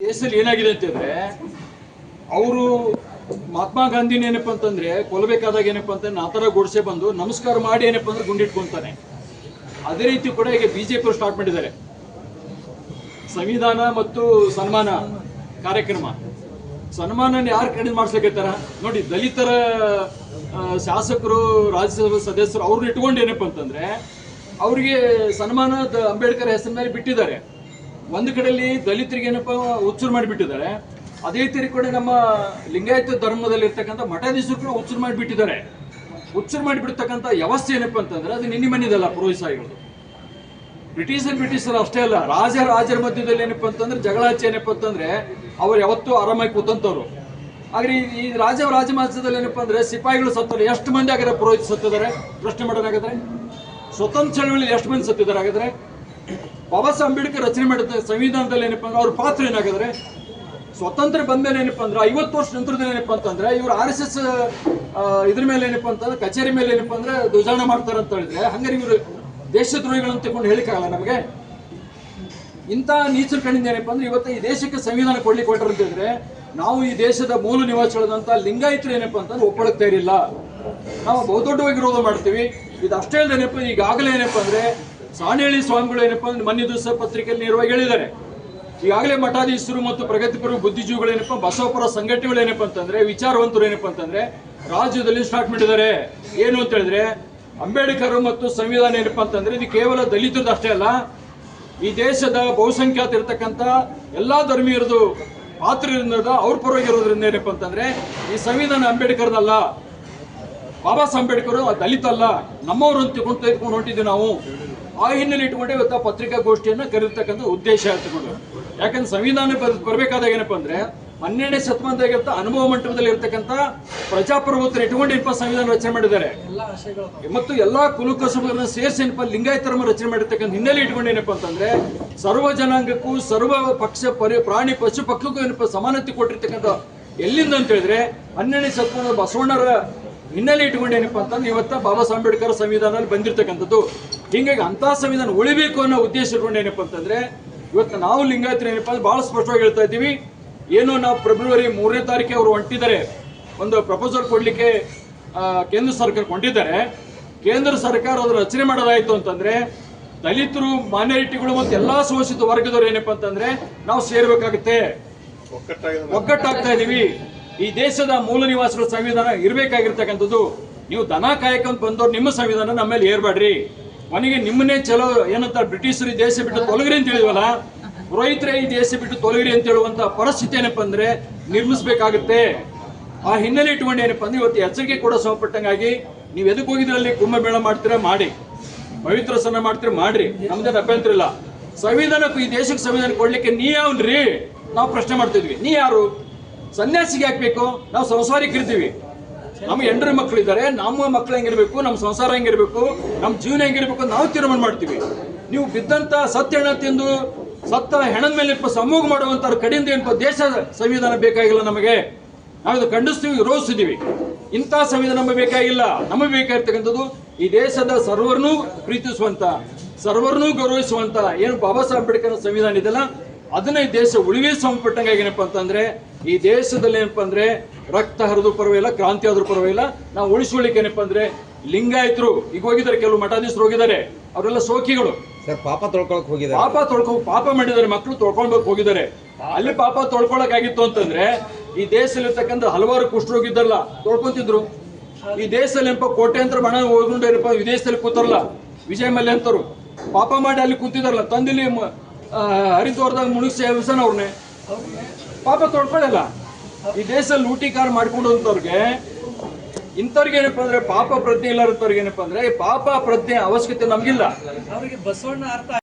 ಕೇಸಲ್ಲಿ ಏನಾಗಿದೆ ಅಂತಂದ್ರೆ ಅವರು ಮಹಾತ್ಮ ಗಾಂಧಿನ ಏನಪ್ಪ ಅಂತಂದ್ರೆ, ಕೊಲ್ಲಬೇಕಾದಾಗ ಏನಪ್ಪ ಅಂತಂದ್ರೆ ಆ ಥರ ಗುಡಿಸೆ ಬಂದು ನಮಸ್ಕಾರ ಮಾಡಿ ಏನಪ್ಪ ಅಂದ್ರೆ ಗುಂಡಿಟ್ಕೊಂತಾನೆ ಅದೇ ರೀತಿ ಕೂಡ ಈಗ ಬಿಜೆಪಿ ಸ್ಟಾರ್ಟ್ ಮಾಡಿದ್ದಾರೆ. ಸಂವಿಧಾನ ಮತ್ತು ಸನ್ಮಾನ ಕಾರ್ಯಕ್ರಮ. ಸನ್ಮಾನ ಯಾರು ಕಡಿಮೆ ಮಾಡ್ಸಕತ್ತಾರ ನೋಡಿ, ದಲಿತರ ಶಾಸಕರು, ರಾಜ್ಯಸಭಾ ಸದಸ್ಯರು ಅವ್ರನ್ನ ಇಟ್ಕೊಂಡು ಏನಪ್ಪ ಅಂತಂದ್ರೆ, ಅವರಿಗೆ ಸನ್ಮಾನ ಅಂಬೇಡ್ಕರ್ ಹೆಸರಿನಲ್ಲಿ ಬಿಟ್ಟಿದ್ದಾರೆ. ಒಂದು ಕಡೆಯಲ್ಲಿ ದಲಿತರಿಗೆ ಏನಪ್ಪ ಉಚ್ಚೂರು ಮಾಡಿಬಿಟ್ಟಿದ್ದಾರೆ ಅದೇ ರೀತಿ ಕೂಡ ನಮ್ಮ ಲಿಂಗಾಯತ ಧರ್ಮದಲ್ಲಿ ಇರ್ತಕ್ಕಂಥ ಮಠಾಧೀಶರು ಕೂಡ ಬಿಟ್ಟಿದ್ದಾರೆ. ಮಾಡಿಬಿಟ್ಟಿದ್ದಾರೆ ಮಾಡಿ ಮಾಡಿಬಿಡ್ತಕ್ಕಂಥ ವ್ಯವಸ್ಥೆ ಏನಪ್ಪ ಅಂತಂದ್ರೆ, ಅದು ನಿನ್ನೆ ಮನೆಯದಲ್ಲ ಪುರೋಹಿಸಾಯಿಗಳು ಬ್ರಿಟಿಷರ್ ಬ್ರಿಟಿಷರ್ ಅಷ್ಟೇ ಅಲ್ಲ, ರಾಜ ರಾಜರ ಮಧ್ಯದಲ್ಲಿ ಏನಪ್ಪ ಅಂತಂದ್ರೆ, ಜಗಳ ಹಚ್ಚಿ ಏನಪ್ಪ ಅಂತಂದ್ರೆ, ಅವ್ರು ಯಾವತ್ತೂ ಆರಾಮಾಗಿ ಕೂತಂತವ್ರು. ಆದ್ರೆ ಈ- ರಾಜ ರಾಜಮಾಸದಲ್ಲಿ ಏನಪ್ಪ ಅಂದ್ರೆ, ಸಿಪಾಯಿಗಳು ಸತ್ತಾರೆ ಎಷ್ಟು ಮಂದಿ ಆಗಿರ ಪುರೋಹಿತ ಸತ್ತಿದ್ದಾರೆ ಪ್ರಶ್ನೆ ಮಾಡೋದಾಗಾದ್ರೆ ಸ್ವತಂತ್ರ ಚಳವಳಿ ಎಷ್ಟು ಮಂದಿ ಸತ್ತಿದ್ದಾರೆ ಹಾಗಾದ್ರೆ? ಬಾಬಾ ಸಾಹೇಬ್ ಅಂಬೇಡ್ಕರ್ ರಚನೆ ಮಾಡಿದ ಸಂವಿಧಾನದಲ್ಲಿ ಏನಪ್ಪ ಅಂದ್ರೆ, ಅವ್ರ ಪಾತ್ರ ಏನಾಗಿದ್ರೆ? ಸ್ವತಂತ್ರ ಬಂದ್ಮೇಲೆ ಏನಪ್ಪ ಅಂದ್ರೆ, ಐವತ್ತು ವರ್ಷ ನಂತರದಲ್ಲಿ ಏನಪ್ಪ ಅಂತಂದ್ರೆ, ಇವ್ರು ಆರ್ ಎಸ್ ಎಸ್ ಇದ್ರ ಮೇಲೆ ಏನಪ್ಪ ಅಂತಂದ್ರೆ, ಕಚೇರಿ ಮೇಲೆ ಏನಪ್ಪ ಅಂದ್ರೆ ಧ್ವಜಾನ ಮಾಡ್ತಾರೆ ಅಂತ ಹೇಳಿದ್ರೆ, ಹಂಗಾರೆ ಇವರು ದೇಶದ್ರೋಹಿಗಳಂತ ತಿಳ್ಕೊಂಡು ಹೇಳಿಕ್ಕಾಗಲ್ಲ ನಮಗೆ? ಇಂಥ ನೀಚರ ಕಣ್ಣಿಂದ ಏನಪ್ಪ ಅಂದ್ರೆ ಇವತ್ತು ಈ ದೇಶಕ್ಕೆ ಸಂವಿಧಾನ ಕೊಡ್ಲಿಕ್ಕೆ ಕೊಟ್ಟರು ಅಂತ ಹೇಳಿದ್ರೆ ನಾವು ಈ ದೇಶದ ಮೂಲ ನಿವಾಸಿಗಳಾದಂಥ ಲಿಂಗಾಯತರು ಏನಪ್ಪ ಅಂತಂದ್ರೆ ಒಪ್ಪಳಕ್ ಇರಲಿಲ್ಲ. ನಾವು ಬಹುದೊಡ್ಡವಾಗಿ ವಿರೋಧ ಮಾಡ್ತೀವಿ. ಇದು ಅಷ್ಟೇ ಅಲ್ಲದೆ ಏನಪ್ಪ ಈಗಾಗಲೇ ಏನಪ್ಪ ಅಂದ್ರೆ ಸಾಣೇಳಿ ಸ್ವಾಮಿಗಳು ಏನಪ್ಪ ಅಂದ್ರೆ ಮನ್ಯ ದಿವಸ ಪತ್ರಿಕೆಯಲ್ಲಿ ನೇರವಾಗಿ ಹೇಳಿದ್ದಾರೆ. ಈಗಾಗಲೇ ಮಠಾಧೀಶರು ಮತ್ತು ಪ್ರಗತಿಪರ ಬುದ್ಧಿಜೀವಿಗಳು ಏನಪ್ಪ, ಬಸವಪುರ ಸಂಘಟನೆಗಳು ಏನಪ್ಪ ಅಂತಂದ್ರೆ ವಿಚಾರವಂತರು ಏನಪ್ಪ ಅಂತಂದ್ರೆ ರಾಜ್ಯದಲ್ಲಿ ಸ್ಟಾರ್ಟ್ ಮಾಡಿದ್ದಾರೆ. ಏನು ಅಂತ ಹೇಳಿದ್ರೆ ಅಂಬೇಡ್ಕರ್ ಮತ್ತು ಸಂವಿಧಾನ ಏನಪ್ಪ ಅಂತಂದ್ರೆ ಇದು ಕೇವಲ ದಲಿತರದ್ದು ಅಷ್ಟೇ ಅಲ್ಲ, ಈ ದೇಶದ ಬಹುಸಂಖ್ಯಾತ ಇರತಕ್ಕಂಥ ಎಲ್ಲಾ ಧರ್ಮೀಯರದು ಪಾತ್ರ ಅವ್ರ ಪರವಾಗಿರೋದ್ರಿಂದ ಏನಪ್ಪ ಅಂತಂದ್ರೆ, ಈ ಸಂವಿಧಾನ ಅಂಬೇಡ್ಕರ್ದಲ್ಲ ಬಾಬಾ ಅಂಬೇಡ್ಕರ್ ದಲಿತ ಅಲ್ಲ, ನಮ್ಮವರು ತಿಳ್ಕೊಂಡು ತೆಗೆದುಕೊಂಡು ಹೊಂಟಿದ್ವಿ ನಾವು. ಆ ಹಿನ್ನೆಲೆ ಇಟ್ಕೊಂಡೆ ಇವತ್ತು ಪತ್ರಿಕಾಗೋಷ್ಠಿಯನ್ನು ಕರೀತಕ್ಕಂಥ ಉದ್ದೇಶ ಇಟ್ಕೊಂಡು ಯಾಕಂದ್ರೆ ಸಂವಿಧಾನ ಬರ್- ಬರ್ಬೇಕಾದಾಗ ಏನಪ್ಪ ಅಂದ್ರೆ ಹನ್ನೆರಡನೇ ಶತಮಾನದಾಗಿರ್ತ ಅನುಭವ ಮಂಟಪದಲ್ಲಿ ಇರತಕ್ಕಂತ ಪ್ರಜಾಪ್ರಭುತ್ವ ಇಟ್ಕೊಂಡು ಏನಪ್ಪ ಸಂವಿಧಾನ ರಚನೆ ಮಾಡಿದ್ದಾರೆ. ಮತ್ತು ಎಲ್ಲಾ ಕುಲಕಸುಬರನ್ನ ಸೇರಿಸಿ ಏನಪ್ಪ ಲಿಂಗಾಯತ ರಚನೆ ಮಾಡಿರ್ತಕ್ಕಂಥ ಹಿನ್ನೆಲೆ ಇಟ್ಕೊಂಡು ಏನಪ್ಪ ಅಂತಂದ್ರೆ ಸರ್ವ ಜನಾಂಗಕ್ಕೂ ಸರ್ವ ಪಕ್ಷ ಪರಿ ಪ್ರಾಣಿ ಪಶು ಪಕ್ಷಕ್ಕೂ ಏನಪ್ಪ ಸಮಾನತೆ ಕೊಟ್ಟಿರ್ತಕ್ಕಂಥ ಎಲ್ಲಿಂದ ಅಂತ ಹೇಳಿದ್ರೆ ಹನ್ನೆರಡನೇ ಶತಮಾನದ ಬಸವಣ್ಣರ ಹಿನ್ನೆಲೆ ಇಟ್ಕೊಂಡು ಏನಪ್ಪ ಅಂತಂದ್ರೆ ಇವತ್ತ ಬಾಬಾ ಸಾಹೇಬ್ ಅಂಬೇಡ್ಕರ್ ಸಂವಿಧಾನದಲ್ಲಿ ಬಂದಿರತಕ್ಕಂಥದ್ದು. ಹಿಂಗಾಗಿ ಅಂತ ಸಂವಿಧಾನ ಉಳಿಬೇಕು ಅನ್ನೋ ಉದ್ದೇಶ ಇಟ್ಕೊಂಡು ಏನಪ್ಪ ಅಂತಂದ್ರೆ ಇವತ್ತು ನಾವು ಲಿಂಗಾಯತರು ಏನಪ್ಪ ಅಂದ್ರೆ ಬಹಳ ಸ್ಪಷ್ಟವಾಗಿ ಹೇಳ್ತಾ ಇದ್ದೀವಿ. ಏನು ನಾವು ಫೆಬ್ರವರಿ ಮೂರನೇ ತಾರೀಕು ಅವರು ಹೊಂಟಿದ್ದಾರೆ, ಒಂದು ಪ್ರಪೋಸಲ್ ಕೊಡಲಿಕ್ಕೆ ಕೇಂದ್ರ ಸರ್ಕಾರ ಕೊಂಡಿದ್ದಾರೆ. ಕೇಂದ್ರ ಸರ್ಕಾರ ಅದರ ರಚನೆ ಮಾಡೋದಾಯಿತು ಅಂತಂದ್ರೆ, ದಲಿತರು ಮೈನಾರಿಟಿಗಳು ಮತ್ತು ಎಲ್ಲಾ ಶೋಷಿತ ವರ್ಗದವರು ಏನಪ್ಪಾ ಅಂತಂದ್ರೆ, ನಾವು ಸೇರಬೇಕಾಗುತ್ತೆ. ಒಗ್ಗಟ್ಟಾಗ್ತಾ ಇದೀವಿ. ಈ ದೇಶದ ಮೂಲ ನಿವಾಸಿಗಳ ಸಂವಿಧಾನ ಇರಬೇಕಾಗಿರ್ತಕ್ಕಂಥದ್ದು. ನೀವು ದನ ಕಾಯಕಂತ ಬಂದವ್ರು ನಿಮ್ಮ ಸಂವಿಧಾನ ನಮ್ಮ ಮೇಲೆ ಏರ್ಬೇಡ್ರಿ ಮನೆಗೆ ನಿಮ್ಮನ್ನೇ ಚಲೋ ಏನಂತ ಬ್ರಿಟಿಷರು ದೇಶ ಬಿಟ್ಟು ತೊಲಗ್ರಿ ಅಂತ ಹೇಳಿದ್ವಲ್ಲ ಪುರೋಹಿತರೇ ಈ ದೇಶ ಬಿಟ್ಟು ತೊಲಗಿರಿ ಅಂತ ಹೇಳುವಂತ ಪರಿಸ್ಥಿತಿ ಏನಪ್ಪ ಅಂದ್ರೆ ನಿರ್ಮಿಸಬೇಕಾಗುತ್ತೆ. ಆ ಹಿನ್ನೆಲೆ ಇಟ್ಕೊಂಡು ಏನಪ್ಪ ಅಂದ್ರೆ ಇವತ್ತು ಎಚ್ಚರಿಕೆ ಕೂಡ ಸಂಪಟ್ಟಂಗಾಗಿ ನೀವು ಎದಕ್ಕೆ ಹೋಗಿದ್ರಲ್ಲಿ ಕುಂಭಮೇಳ ಮಾಡ್ತೀರಾ ಮಾಡಿ. ಪವಿತ್ರ ಸ್ನಾನ ಮಾಡ್ತೀರ ಮಾಡ್ರಿ. ನಮ್ದೇನು ಅಭ್ಯಂತರ ಇಲ್ಲ. ಸಂವಿಧಾನಕ್ಕೂ ಈ ದೇಶಕ್ಕೆ ಸಂವಿಧಾನ ಕೊಡ್ಲಿಕ್ಕೆ ನೀ ಯಾವನ್ರಿ? ನಾವು ಪ್ರಶ್ನೆ ಮಾಡ್ತಿದ್ವಿ ನೀ ಯಾರು? ಸನ್ಯಾಸಿಗೆ ಹಾಕ್ಬೇಕು ನಾವು ಸಂಸಾರಿಕರಿದ್ದೀವಿ ನಮ್ಮ ಎಂಡ್ರ ಮಕ್ಕಳು ಇದ್ದಾರೆ ನಮ್ಮ ಮಕ್ಕಳು ಹೆಂಗಿರ್ಬೇಕು, ನಮ್ಮ ಸಂಸಾರ ಹೆಂಗಿರ್ಬೇಕು, ನಮ್ಮ ಜೀವನ ಹೆಂಗಿರ್ಬೇಕು ನಾವು ತೀರ್ಮಾನ ಮಾಡ್ತೀವಿ. ನೀವು ಬಿದ್ದಂತ ಸತ್ಯ ತಿಂದು ಸತ್ತ ಹೆಣದ ಮೇಲೆ ಇಪ್ಪ ಸಮೂಹ ಮಾಡುವಂತ ಕಡೆಯಿಂದ ಏನಪ್ಪ ದೇಶ ಸಂವಿಧಾನ ಬೇಕಾಗಿಲ್ಲ ನಮಗೆ? ನಾವು ಇದು ಖಂಡಿಸ್ತೀವಿ ವಿರೋಧಿಸ್ತೀವಿ ಇಂಥ ಸಂವಿಧಾನ ನಮಗೆ ಬೇಕಾಗಿಲ್ಲ. ನಮಗೆ ಬೇಕಾಗಿರ್ತಕ್ಕಂಥದ್ದು ಈ ದೇಶದ ಸರ್ವರ್ನೂ ಪ್ರೀತಿಸುವಂತ ಸರ್ವರ್ನೂ ಗೌರವಿಸುವಂತ ಏನು ಬಾಬಾ ಸಾಹೇಬ್ ಅಂಬೇಡ್ಕರ್ ಸಂವಿಧಾನ ಇದೆಯಲ್ಲ, ಅದನ್ನ ಈ ದೇಶ ಉಳಿವಿ ಸಂಪಟ್ಟಂಗಾಗಿ ಏನಪ್ಪಾ ಅಂತಂದ್ರೆ, ಈ ದೇಶದಲ್ಲಿ ಏನಪ್ಪ ಅಂದ್ರೆ ರಕ್ತ ಹರಿದು ಪರವಾಗಿಲ್ಲ, ಕ್ರಾಂತಿ ಆದ್ರೂ ಪರವಾಗಿಲ್ಲ, ನಾವು ಉಳಿಸ್ಕೊಳ್ಳಿಕ್ಕೆ ಏನಪ್ಪ ಅಂದ್ರೆ ಲಿಂಗಾಯತರು ಈಗ ಹೋಗಿದ್ದಾರೆ, ಕೆಲವು ಮಠಾಧೀಶರು ಹೋಗಿದ್ದಾರೆ. ಅವರೆಲ್ಲ ಸೋಖಿಗಳು ಪಾಪ ತೊಳ್ಕೊಳಕ್ ಹೋಗಿದ್ದಾರೆ. ಪಾಪ ತೊಳ್ಕೊ, ಪಾಪ ಮಾಡಿದ್ದಾರೆ ಮಕ್ಕಳು ತೊಳ್ಕೊಂಡು ಹೋಗಿದ್ದಾರೆ. ಅಲ್ಲಿ ಪಾಪ ತೊಳ್ಕೊಳಕ್ ಆಗಿತ್ತು ಅಂತಂದ್ರೆ, ಈ ದೇಶದಲ್ಲಿರ್ತಕ್ಕಂಥ ಹಲವಾರು ಕುಷ್ಠರೋಗಿದ್ದಾರಲ್ಲ, ತೊಳ್ಕೊಂತಿದ್ರು. ಈ ದೇಶದಲ್ಲಿ ಏನಪ್ಪ, ಕೋಟ್ಯಾಂತರ ಹಣ ಹೋಗ್ಕೊಂಡು ಏನಪ್ಪ, ವಿದೇಶದಲ್ಲಿ ಕೂತಾರಲ್ಲ, ವಿಜಯ ಮಲ್ಯ ಅಂತರು ಪಾಪ ಮಾಡಿ ಅಲ್ಲಿ ಕೂತಿದಾರಲ್ಲ ತಂದಿಲಿ ಹರಿದ್ವಾರದಾಗ ಮುಳುಗಿಸಿ ಎಬ್ಸನ ಅವ್ರನ್ನೇ ಪಾಪ ತೊಳ್ಕೊಳ್ಳಲ್ಲ ಈ ದೇಶದಲ್ಲಿ ಲೂಟಿಕಾರ ಮಾಡ್ಕೊಂಡು ಹೋದಂಥವ್ರಿಗೆ ಇಂಥವ್ರಿಗೆ ಏನಪ್ಪ ಅಂದ್ರೆ ಪಾಪ ಪ್ರಜ್ಞೆ ಇಲ್ಲರ್ತವ್ರಿಗೆ ಏನಪ್ಪ ಅಂದ್ರೆ ಪಾಪ ಪ್ರಜ್ಞೆ ಅವಶ್ಯಕತೆ ನಮ್ಗಿಲ್ಲ. ಅವರಿಗೆ ಬಸವಣ್ಣ ಅರ್ಥ